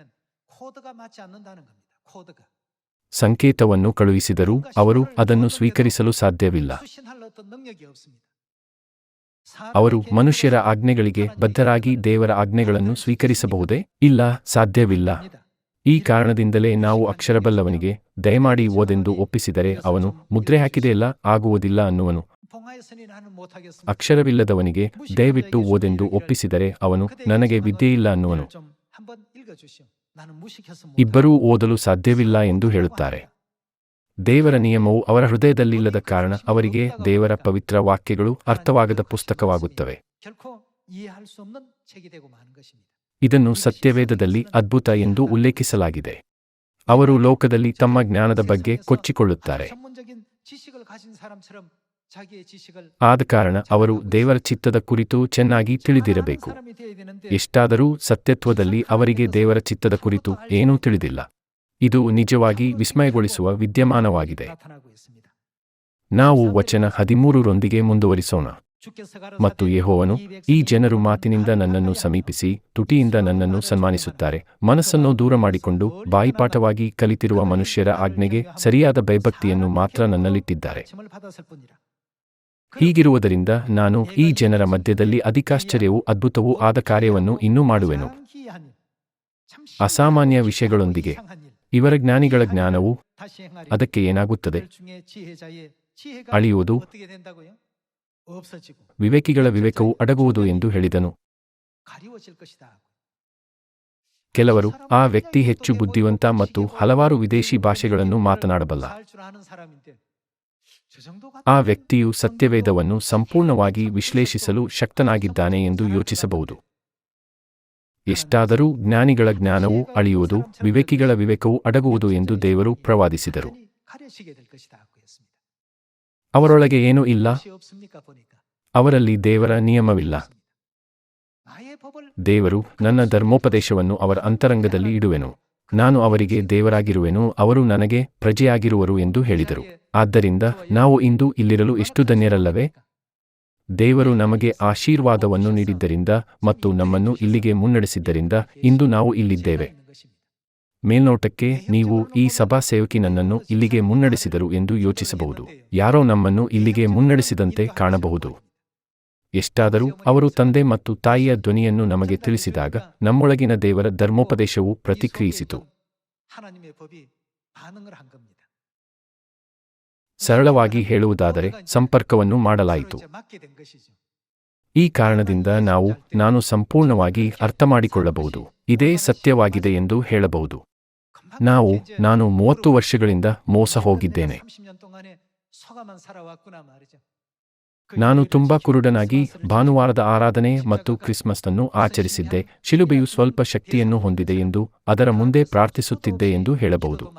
코드가 맞지 않는다는 겁니다. 코드가. ಸಂಕೇತವನ್ನು ಕಳುಹಿಸಿದರೂ ಅವರು ಅದನ್ನು ಸ್ವೀಕರಿಸಲು ಸಾಧ್ಯವಿಲ್ಲ ಅವರು ಮನುಷ್ಯರ ಆಜ್ಞೆಗಳಿಗೆ ಬದ್ಧರಾಗಿ ದೇವರ ಆಜ್ಞೆಗಳನ್ನು ಸ್ವೀಕರಿಸಬಹುದೇ? ಇಲ್ಲ, ಸಾಧ್ಯವಿಲ್ಲ. ಈ ಕಾರಣದಿಂದಲೇ ನಾವು ಅಕ್ಷರಬಲ್ಲವನಿಗೆ, ದಯಮಾಡಿ ಓದೆಂದು ಒಪ್ಪಿಸಿದರೆ ಅವನು ಮುದ್ರೆ ಹಾಕಿದೆಯಲ್ಲ, ಆಗುವುದಿಲ್ಲ ಅನ್ನುವನು. ಅಕ್ಷರವಿಲ್ಲದವನಿಗೆ, ದಯವಿಟ್ಟು ಓದೆಂದು ಒಪ್ಪಿಸಿದರೆ ಅವನು ನನಗೆ ವಿದ್ಯೆಯಿಲ್ಲ ಅನ್ನುವನು. ಇಬ್ಬರೂ ಓದಲು ಸಾಧ್ಯವಿಲ್ಲ ಎಂದು ಹೇಳುತ್ತಾರೆ. ದೇವರ ನಿಯಮವು ಅವರ ಹೃದಯದಲ್ಲಿಲ್ಲದ ಕಾರಣ ಅವರಿಗೆ ದೇವರ ಪವಿತ್ರ ವಾಕ್ಯಗಳು ಅರ್ಥವಾಗದ ಪುಸ್ತಕವಾಗುತ್ತವೆ. ಇದನ್ನು ಸತ್ಯವೇದದಲ್ಲಿ ಅದ್ಭುತ ಎಂದು ಉಲ್ಲೇಖಿಸಲಾಗಿದೆ. ಅವರು ಲೋಕದಲ್ಲಿ ತಮ್ಮ ಜ್ಞಾನದ ಬಗ್ಗೆ ಕೊಚ್ಚಿಕೊಳ್ಳುತ್ತಾರೆ. ಆದ ಕಾರಣ ಅವರು ದೇವರ ಚಿತ್ತದ ಕುರಿತು ಚೆನ್ನಾಗಿ ತಿಳಿದಿರಬೇಕು. ಎಷ್ಟಾದರೂ ಸತ್ಯತ್ವದಲ್ಲಿ ಅವರಿಗೆ ದೇವರ ಚಿತ್ತದ ಕುರಿತು ಏನೂ ತಿಳಿದಿಲ್ಲ. ಇದು ನಿಜವಾಗಿ ವಿಸ್ಮಯಗೊಳಿಸುವ ವಿದ್ಯಮಾನವಾಗಿದೆ. ನಾವು ವಚನ ಹದಿಮೂರರೊಂದಿಗೆ ಮುಂದುವರಿಸೋಣ. ಮತ್ತು ಯೆಹೋವನು ಈ ಜನರು ಮಾತಿನಿಂದ ನನ್ನನ್ನು ಸಮೀಪಿಸಿ, ತುಟಿಯಿಂದ ನನ್ನನ್ನು ಸನ್ಮಾನಿಸುತ್ತಾರೆ. ಮನಸ್ಸನ್ನು ದೂರ ಮಾಡಿಕೊಂಡು ಬಾಯಿಪಾಠವಾಗಿ ಕಲಿತಿರುವ ಮನುಷ್ಯರ ಆಜ್ಞೆಗೆ ಸರಿಯಾದ ಭಯಭಕ್ತಿಯನ್ನು ಮಾತ್ರ ನನ್ನಲ್ಲಿಟ್ಟಿದ್ದಾರೆ. ಹೀಗಿರುವುದರಿಂದ ನಾನು ಈ ಜನರ ಮಧ್ಯದಲ್ಲಿ ಅಧಿಕಾಶ್ಚರ್ಯವೂ ಅದ್ಭುತವೂ ಆದ ಕಾರ್ಯವನ್ನು ಇನ್ನೂ ಮಾಡುವೆನು. ಅಸಾಮಾನ್ಯ ವಿಷಯಗಳೊಂದಿಗೆ ಇವರ ಜ್ಞಾನಿಗಳ ಜ್ಞಾನವು ಅದಕ್ಕೆ ಏನಾಗುತ್ತದೆ? ಅಳಿಯುವುದು ವಿವೇಕಿಗಳ ವಿವೇಕವು ಅಡಗುವುದು ಎಂದು ಹೇಳಿದನು. ಕೆಲವರು ಆ ವ್ಯಕ್ತಿ ಹೆಚ್ಚು ಬುದ್ಧಿವಂತ ಮತ್ತು ಹಲವಾರು ವಿದೇಶಿ ಭಾಷೆಗಳನ್ನು ಮಾತನಾಡಬಲ್ಲ. ಆ ವ್ಯಕ್ತಿಯು ಸತ್ಯವೇದವನ್ನು ಸಂಪೂರ್ಣವಾಗಿ ವಿಶ್ಲೇಷಿಸಲು ಶಕ್ತನಾಗಿದ್ದಾನೆ ಎಂದು ಯೋಚಿಸಬಹುದು. ಎಷ್ಟಾದರೂ ಜ್ಞಾನಿಗಳ ಜ್ಞಾನವು ಅಳಿಯುವುದು, ವಿವೇಕಿಗಳ ವಿವೇಕವು ಅಡಗುವುದು ಎಂದು ದೇವರು ಪ್ರವಾದಿಸಿದರು. ಅವರೊಳಗೆ ಏನೂ ಇಲ್ಲ. ಅವರಲ್ಲಿ ದೇವರ ನಿಯಮವಿಲ್ಲ. ದೇವರು ನನ್ನ ಧರ್ಮೋಪದೇಶವನ್ನು ಅವರ ಅಂತರಂಗದಲ್ಲಿ ಇಡುವೆನು. ನಾನು ಅವರಿಗೆ ದೇವರಾಗಿರುವೆನು, ಅವರು ನನಗೆ ಪ್ರಜೆಯಾಗಿರುವರು ಎಂದು ಹೇಳಿದರು. ಆದ್ದರಿಂದ ನಾವು ಇಂದು ಇಲ್ಲಿರಲು ಎಷ್ಟು ಧನ್ಯರಲ್ಲವೇ? ದೇವರು ನಮಗೆ ಆಶೀರ್ವಾದವನ್ನು ನೀಡಿದ್ದರಿಂದ ಮತ್ತು ನಮ್ಮನ್ನು ಇಲ್ಲಿಗೆ ಮುನ್ನಡೆಸಿದ್ದರಿಂದ ಇಂದು ನಾವು ಇಲ್ಲಿದ್ದೇವೆ. ಮೇಲ್ನೋಟಕ್ಕೆ ನೀವು ಈ ಸಭಾ ಸೇವಕಿ ನನ್ನನ್ನು ಇಲ್ಲಿಗೆ ಮುನ್ನಡೆಸಿದರು ಎಂದು ಯೋಚಿಸಬಹುದು. ಯಾರೋ ನಮ್ಮನ್ನು ಇಲ್ಲಿಗೆ ಮುನ್ನಡೆಸಿದಂತೆ ಕಾಣಬಹುದು. ಎಷ್ಟಾದರೂ ಅವರು ತಂದೆ ಮತ್ತು ತಾಯಿಯ ಧ್ವನಿಯನ್ನು ನಮಗೆ ತಿಳಿಸಿದಾಗ ನಮ್ಮೊಳಗಿನ ದೇವರ ಧರ್ಮೋಪದೇಶವು ಪ್ರತಿಕ್ರಿಯಿಸಿತು. ಸರಳವಾಗಿ ಹೇಳುವುದಾದರೆ ಸಂಪರ್ಕವನ್ನು ಮಾಡಲಾಯಿತು. ಈ ಕಾರಣದಿಂದ ನಾವು, ನಾನು ಸಂಪೂರ್ಣವಾಗಿ ಅರ್ಥಮಾಡಿಕೊಳ್ಳಬಹುದು. ಇದೇ ಸತ್ಯವಾಗಿದೆ ಎಂದು ಹೇಳಬಹುದು. ನಾವು, ನಾನು ಮೂವತ್ತು ವರ್ಷಗಳಿಂದ ಮೋಸ ಹೋಗಿದ್ದೇನೆ. ನಾನು ತುಂಬಾ ಕುರುಡನಾಗಿ ಭಾನುವಾರದ ಆರಾಧನೆ ಮತ್ತು ಕ್ರಿಸ್ಮಸ್ ಅನ್ನು ಆಚರಿಸಿದ್ದೆ. ಶಿಲುಬೆಯು ಸ್ವಲ್ಪ ಶಕ್ತಿಯನ್ನು ಹೊಂದಿದೆ ಎಂದು ಅದರ ಮುಂದೆ ಪ್ರಾರ್ಥಿಸುತ್ತಿದ್ದೆ ಎಂದು ಹೇಳಬಹುದು.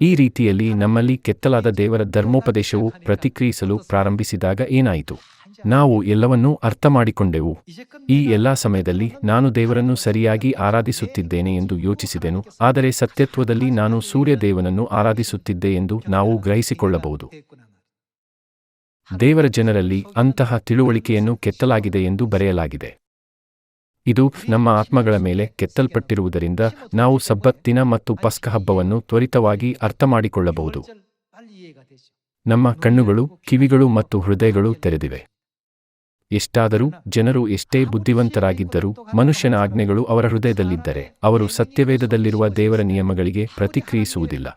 ಈ ರೀತಿಯಲ್ಲಿ ನಮ್ಮಲ್ಲಿ ಕೆತ್ತಲಾದ ದೇವರ ಧರ್ಮೋಪದೇಶವು ಪ್ರತಿಕ್ರಿಯಿಸಲು ಪ್ರಾರಂಭಿಸಿದಾಗ ಏನಾಯಿತು? ನಾವು ಎಲ್ಲವನ್ನೂ ಅರ್ಥ ಮಾಡಿಕೊಂಡೆವು ಈ ಎಲ್ಲಾ ಸಮಯದಲ್ಲಿ ನಾನು ದೇವರನ್ನು ಸರಿಯಾಗಿ ಆರಾಧಿಸುತ್ತಿದ್ದೇನೆ ಎಂದು ಯೋಚಿಸಿದೆನು. ಆದರೆ ಸತ್ಯತ್ವದಲ್ಲಿ ನಾನು ಸೂರ್ಯದೇವನನ್ನು ಆರಾಧಿಸುತ್ತಿದ್ದೆ ಎಂದು ನಾವು ಗ್ರಹಿಸಿಕೊಳ್ಳಬಹುದು. ದೇವರ ಜನರಲ್ಲಿ ಅಂತಹ ತಿಳುವಳಿಕೆಯನ್ನು ಕೆತ್ತಲಾಗಿದೆ ಎಂದು ಬರೆಯಲಾಗಿದೆ. ಇದು ನಮ್ಮ ಆತ್ಮಗಳ ಮೇಲೆ ಕೆತ್ತಲ್ಪಟ್ಟಿರುವುದರಿಂದ ನಾವು ಸಬ್ಬತ್ತಿನ ಮತ್ತು ಪಸ್ಕ ಹಬ್ಬವನ್ನು ತ್ವರಿತವಾಗಿ ಅರ್ಥ ಮಾಡಿಕೊಳ್ಳಬಹುದು ನಮ್ಮ ಕಣ್ಣುಗಳು, ಕಿವಿಗಳು ಮತ್ತು ಹೃದಯಗಳು ತೆರೆದಿವೆ. ಎಷ್ಟಾದರೂ ಜನರು ಎಷ್ಟೇ ಬುದ್ಧಿವಂತರಾಗಿದ್ದರೂ ಮನುಷ್ಯನ ಆಜ್ಞೆಗಳು ಅವರ ಹೃದಯದಲ್ಲಿದ್ದರೆ ಅವರು ಸತ್ಯವೇದದಲ್ಲಿರುವ ದೇವರ ನಿಯಮಗಳಿಗೆ ಪ್ರತಿಕ್ರಿಯಿಸುವುದಿಲ್ಲ.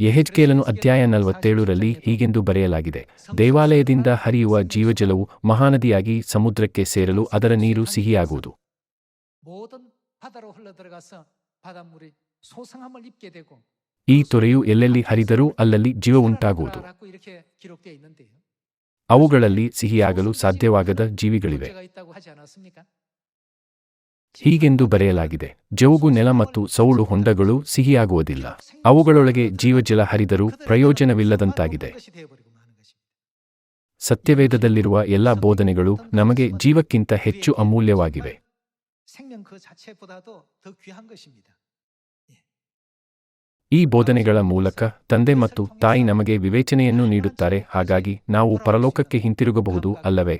ಯೆಹೆಜ್ಕೇಲನು ಅಧ್ಯಾಯ ನಲವತ್ತೇಳರಲ್ಲಿ ಹೀಗೆಂದು ಬರೆಯಲಾಗಿದೆ. ದೇವಾಲಯದಿಂದ ಹರಿಯುವ ಜೀವಜಲವು ಮಹಾನದಿಯಾಗಿ ಸಮುದ್ರಕ್ಕೆ ಸೇರಲು ಅದರ ನೀರು ಸಿಹಿಯಾಗುವುದು. ಈ ತೊರೆಯು ಎಲ್ಲೆಲ್ಲಿ ಹರಿದರೂ ಅಲ್ಲಲ್ಲಿ ಜೀವ ಉಂಟಾಗುವುದು. ಅವುಗಳಲ್ಲಿ ಸಿಹಿಯಾಗಲು ಸಾಧ್ಯವಾಗದ ಜೀವಿಗಳಿವೆ. ಹೀಗೆಂದು ಬರೆಯಲಾಗಿದೆ, ಜವುಗು ನೆಲ ಮತ್ತು ಸೌಳು ಹೊಂಡಗಳು ಸಿಹಿಯಾಗುವುದಿಲ್ಲ. ಅವುಗಳೊಳಗೆ ಜೀವಜಲ ಹರಿದರೂ ಪ್ರಯೋಜನವಿಲ್ಲದಂತಾಗಿದೆ. ಸತ್ಯವೇದದಲ್ಲಿರುವ ಎಲ್ಲ ಬೋಧನೆಗಳು ನಮಗೆ ಜೀವಕ್ಕಿಂತ ಹೆಚ್ಚು ಅಮೂಲ್ಯವಾಗಿವೆ. ಈ ಬೋಧನೆಗಳ ಮೂಲಕ ತಂದೆ ಮತ್ತು ತಾಯಿ ನಮಗೆ ವಿವೇಚನೆಯನ್ನು ನೀಡುತ್ತಾರೆ, ಹಾಗಾಗಿ ನಾವು ಪರಲೋಕಕ್ಕೆ ಹಿಂತಿರುಗಬಹುದು ಅಲ್ಲವೇ?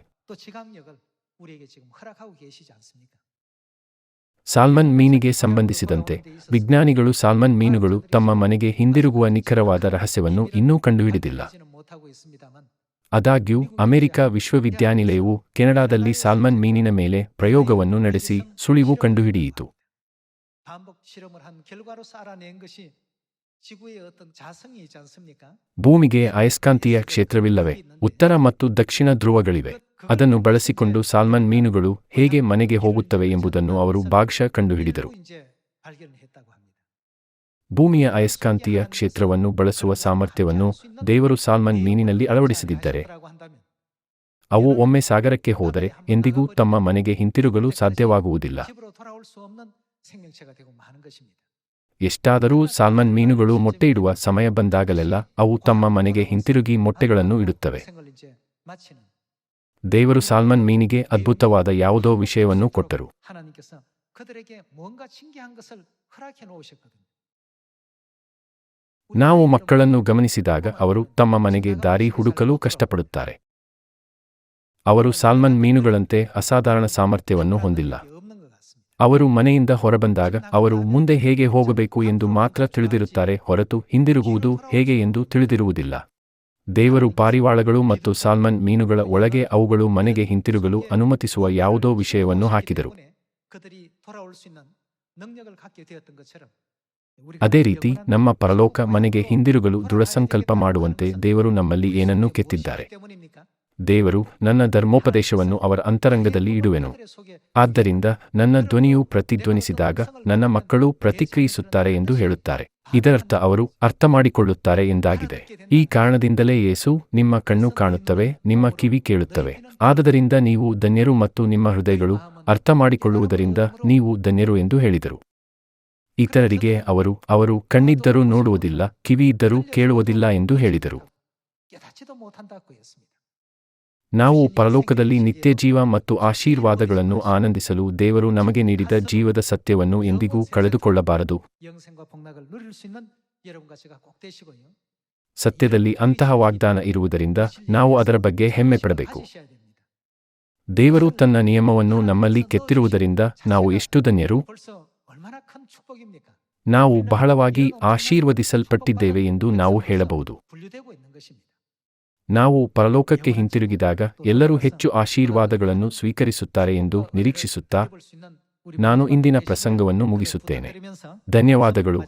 ಸಾಲ್ಮನ್ ಮೀನಿಗೆ ಸಂಬಂಧಿಸಿದಂತೆ. ವಿಜ್ಞಾನಿಗಳು ಸಾಲ್ಮನ್ ಮೀನುಗಳು ತಮ್ಮ ಮನೆಗೆ ಹಿಂದಿರುಗುವ ನಿಖರವಾದ ರಹಸ್ಯವನ್ನು ಇನ್ನೂ ಕಂಡುಹಿಡಿದಿಲ್ಲ. ಆದಾಗ್ಯೂ, ಅಮೆರಿಕ ವಿಶ್ವವಿದ್ಯಾನಿಲಯವು ಕೆನಡಾದಲ್ಲಿ ಸಾಲ್ಮನ್ ಮೀನಿನ ಮೇಲೆ ಪ್ರಯೋಗವನ್ನು ನಡೆಸಿ ಸುಳಿವು ಕಂಡುಹಿಡಿಯಿತು. ಭೂಮಿಗೆ ಅಯಸ್ಕಾಂತೀಯ ಕ್ಷೇತ್ರವಿಲ್ಲವೆ. ಉತ್ತರ ಮತ್ತು ದಕ್ಷಿಣ ಧ್ರುವಗಳಿವೆ. ಅದನ್ನು ಬಳಸಿಕೊಂಡು ಸಾಲ್ಮನ್ ಮೀನುಗಳು ಹೇಗೆ ಮನೆಗೆ ಹೋಗುತ್ತವೆ ಎಂಬುದನ್ನು ಅವರು ಭಾಗಶಃ ಕಂಡುಹಿಡಿದರು. ಭೂಮಿಯ ಅಯಸ್ಕಾಂತೀಯ ಕ್ಷೇತ್ರವನ್ನು ಬಳಸುವ ಸಾಮರ್ಥ್ಯವನ್ನು ದೇವರು ಸಾಲ್ಮನ್ ಮೀನಿನಲ್ಲಿ ಅಳವಡಿಸದಿದ್ದರೆ, ಅವು ಒಮ್ಮೆ ಸಾಗರಕ್ಕೆ ಹೋದರೆ ಎಂದಿಗೂ ತಮ್ಮ ಮನೆಗೆ ಹಿಂತಿರುಗಲು ಸಾಧ್ಯವಾಗುವುದಿಲ್ಲ. ಎಷ್ಟಾದರೂ ಸಾಲ್ಮನ್ ಮೀನುಗಳು ಮೊಟ್ಟೆ ಇಡುವ ಸಮಯ ಬಂದಾಗಲೆಲ್ಲ ಅವು ತಮ್ಮ ಮನೆಗೆ ಹಿಂತಿರುಗಿ ಮೊಟ್ಟೆಗಳನ್ನು ಇಡುತ್ತವೆ. ದೇವರು ಸಾಲ್ಮನ್ ಮೀನಿಗೆ ಅದ್ಭುತವಾದ ಯಾವುದೋ ವಿಷಯವನ್ನು ಕೊಟ್ಟರು. ನಾವು ಮಕ್ಕಳನ್ನು ಗಮನಿಸಿದಾಗ ಅವರು ತಮ್ಮ ಮನೆಗೆ ದಾರಿ ಹುಡುಕಲು ಕಷ್ಟಪಡುತ್ತಾರೆ. ಅವರು ಸಾಲ್ಮನ್ ಮೀನುಗಳಂತೆ ಅಸಾಧಾರಣ ಸಾಮರ್ಥ್ಯವನ್ನು ಹೊಂದಿಲ್ಲ. ಅವರು ಮನೆಯಿಂದ ಹೊರಬಂದಾಗ ಅವರು ಮುಂದೆ ಹೇಗೆ ಹೋಗಬೇಕು ಎಂದು ಮಾತ್ರ ತಿಳಿದಿರುತ್ತಾರೆ ಹೊರತು ಹಿಂದಿರುಗುವುದು ಹೇಗೆ ಎಂದು ತಿಳಿದಿರುವುದಿಲ್ಲ. ದೇವರು ಪಾರಿವಾಳಗಳು ಮತ್ತು ಸಾಲ್ಮನ್ ಮೀನುಗಳ ಒಳಗೆ ಅವುಗಳು ಮನೆಗೆ ಹಿಂತಿರುಗಲು ಅನುಮತಿಸುವ ಯಾವುದೋ ವಿಷಯವನ್ನು ಹಾಕಿದರು. ಅದೇ ರೀತಿ ನಮ್ಮ ಪರಲೋಕ ಮನೆಗೆ ಹಿಂದಿರುಗಲು ದೃಢಸಂಕಲ್ಪ ಮಾಡುವಂತೆ ದೇವರು ನಮ್ಮಲ್ಲಿ ಏನನ್ನೂ ಕೆತ್ತಿದ್ದಾರೆ. ದೇವರು ನನ್ನ ಧರ್ಮೋಪದೇಶವನ್ನು ಅವರ ಅಂತರಂಗದಲ್ಲಿ ಇಡುವೆನು. ಆದ್ದರಿಂದ ನನ್ನ ಧ್ವನಿಯು ಪ್ರತಿಧ್ವನಿಸಿದಾಗ ನನ್ನ ಮಕ್ಕಳು ಪ್ರತಿಕ್ರಿಯಿಸುತ್ತಾರೆ ಎಂದು ಹೇಳುತ್ತಾರೆ. ಇದರರ್ಥ ಅವರು ಅರ್ಥ ಮಾಡಿಕೊಳ್ಳುತ್ತಾರೆ ಎಂದಾಗಿದೆ. ಈ ಕಾರಣದಿಂದಲೇ ಯೇಸು, ನಿಮ್ಮ ಕಣ್ಣು ಕಾಣುತ್ತವೆ, ನಿಮ್ಮ ಕಿವಿ ಕೇಳುತ್ತವೆ. ಆದ್ದರಿಂದ ನೀವು ಧನ್ಯರು ಮತ್ತು ನಿಮ್ಮ ಹೃದಯಗಳು ಅರ್ಥ ಮಾಡಿಕೊಳ್ಳುವುದರಿಂದ ನೀವು ಧನ್ಯರು ಎಂದು ಹೇಳಿದರು. ಇತರರಿಗೆ ಅವರು ಅವರು ಕಣ್ಣಿದ್ದರೂ ನೋಡುವುದಿಲ್ಲ ಕಿವಿ ಇದ್ದರೂ ಕೇಳುವುದಿಲ್ಲ ಎಂದು ಹೇಳಿದರು. ನಾವು ಪರಲೋಕದಲ್ಲಿ ನಿತ್ಯ ಜೀವ ಮತ್ತು ಆಶೀರ್ವಾದಗಳನ್ನು ಆನಂದಿಸಲು ದೇವರು ನಮಗೆ ನೀಡಿದ ಜೀವದ ಸತ್ಯವನ್ನು ಎಂದಿಗೂ ಕಳೆದುಕೊಳ್ಳಬಾರದು. ಸತ್ಯದಲ್ಲಿ ಅಂತಹ ವಾಗ್ದಾನ ಇರುವುದರಿಂದ ನಾವು ಅದರ ಬಗ್ಗೆ ಹೆಮ್ಮೆ ಪಡಬೇಕು. ದೇವರು ತನ್ನ ನಿಯಮವನ್ನು ನಮ್ಮಲ್ಲಿ ಕೆತ್ತಿರುವುದರಿಂದ ನಾವು ಎಷ್ಟು ಧನ್ಯರು? ನಾವು ಬಹಳವಾಗಿ ಆಶೀರ್ವದಿಸಲ್ಪಟ್ಟಿದ್ದೇವೆ ಎಂದು ನಾವು ಹೇಳಬಹುದು. ನಾವು ಪರಲೋಕಕ್ಕೆ ಹಿಂತಿರುಗಿದಾಗ ಎಲ್ಲರೂ ಹೆಚ್ಚು ಆಶೀರ್ವಾದಗಳನ್ನು ಸ್ವೀಕರಿಸುತ್ತಾರೆ ಎಂದು ನಿರೀಕ್ಷಿಸುತ್ತಾ ನಾನು ಇಂದಿನ ಪ್ರಸಂಗವನ್ನು ಮುಗಿಸುತ್ತೇನೆ. ಧನ್ಯವಾದಗಳು.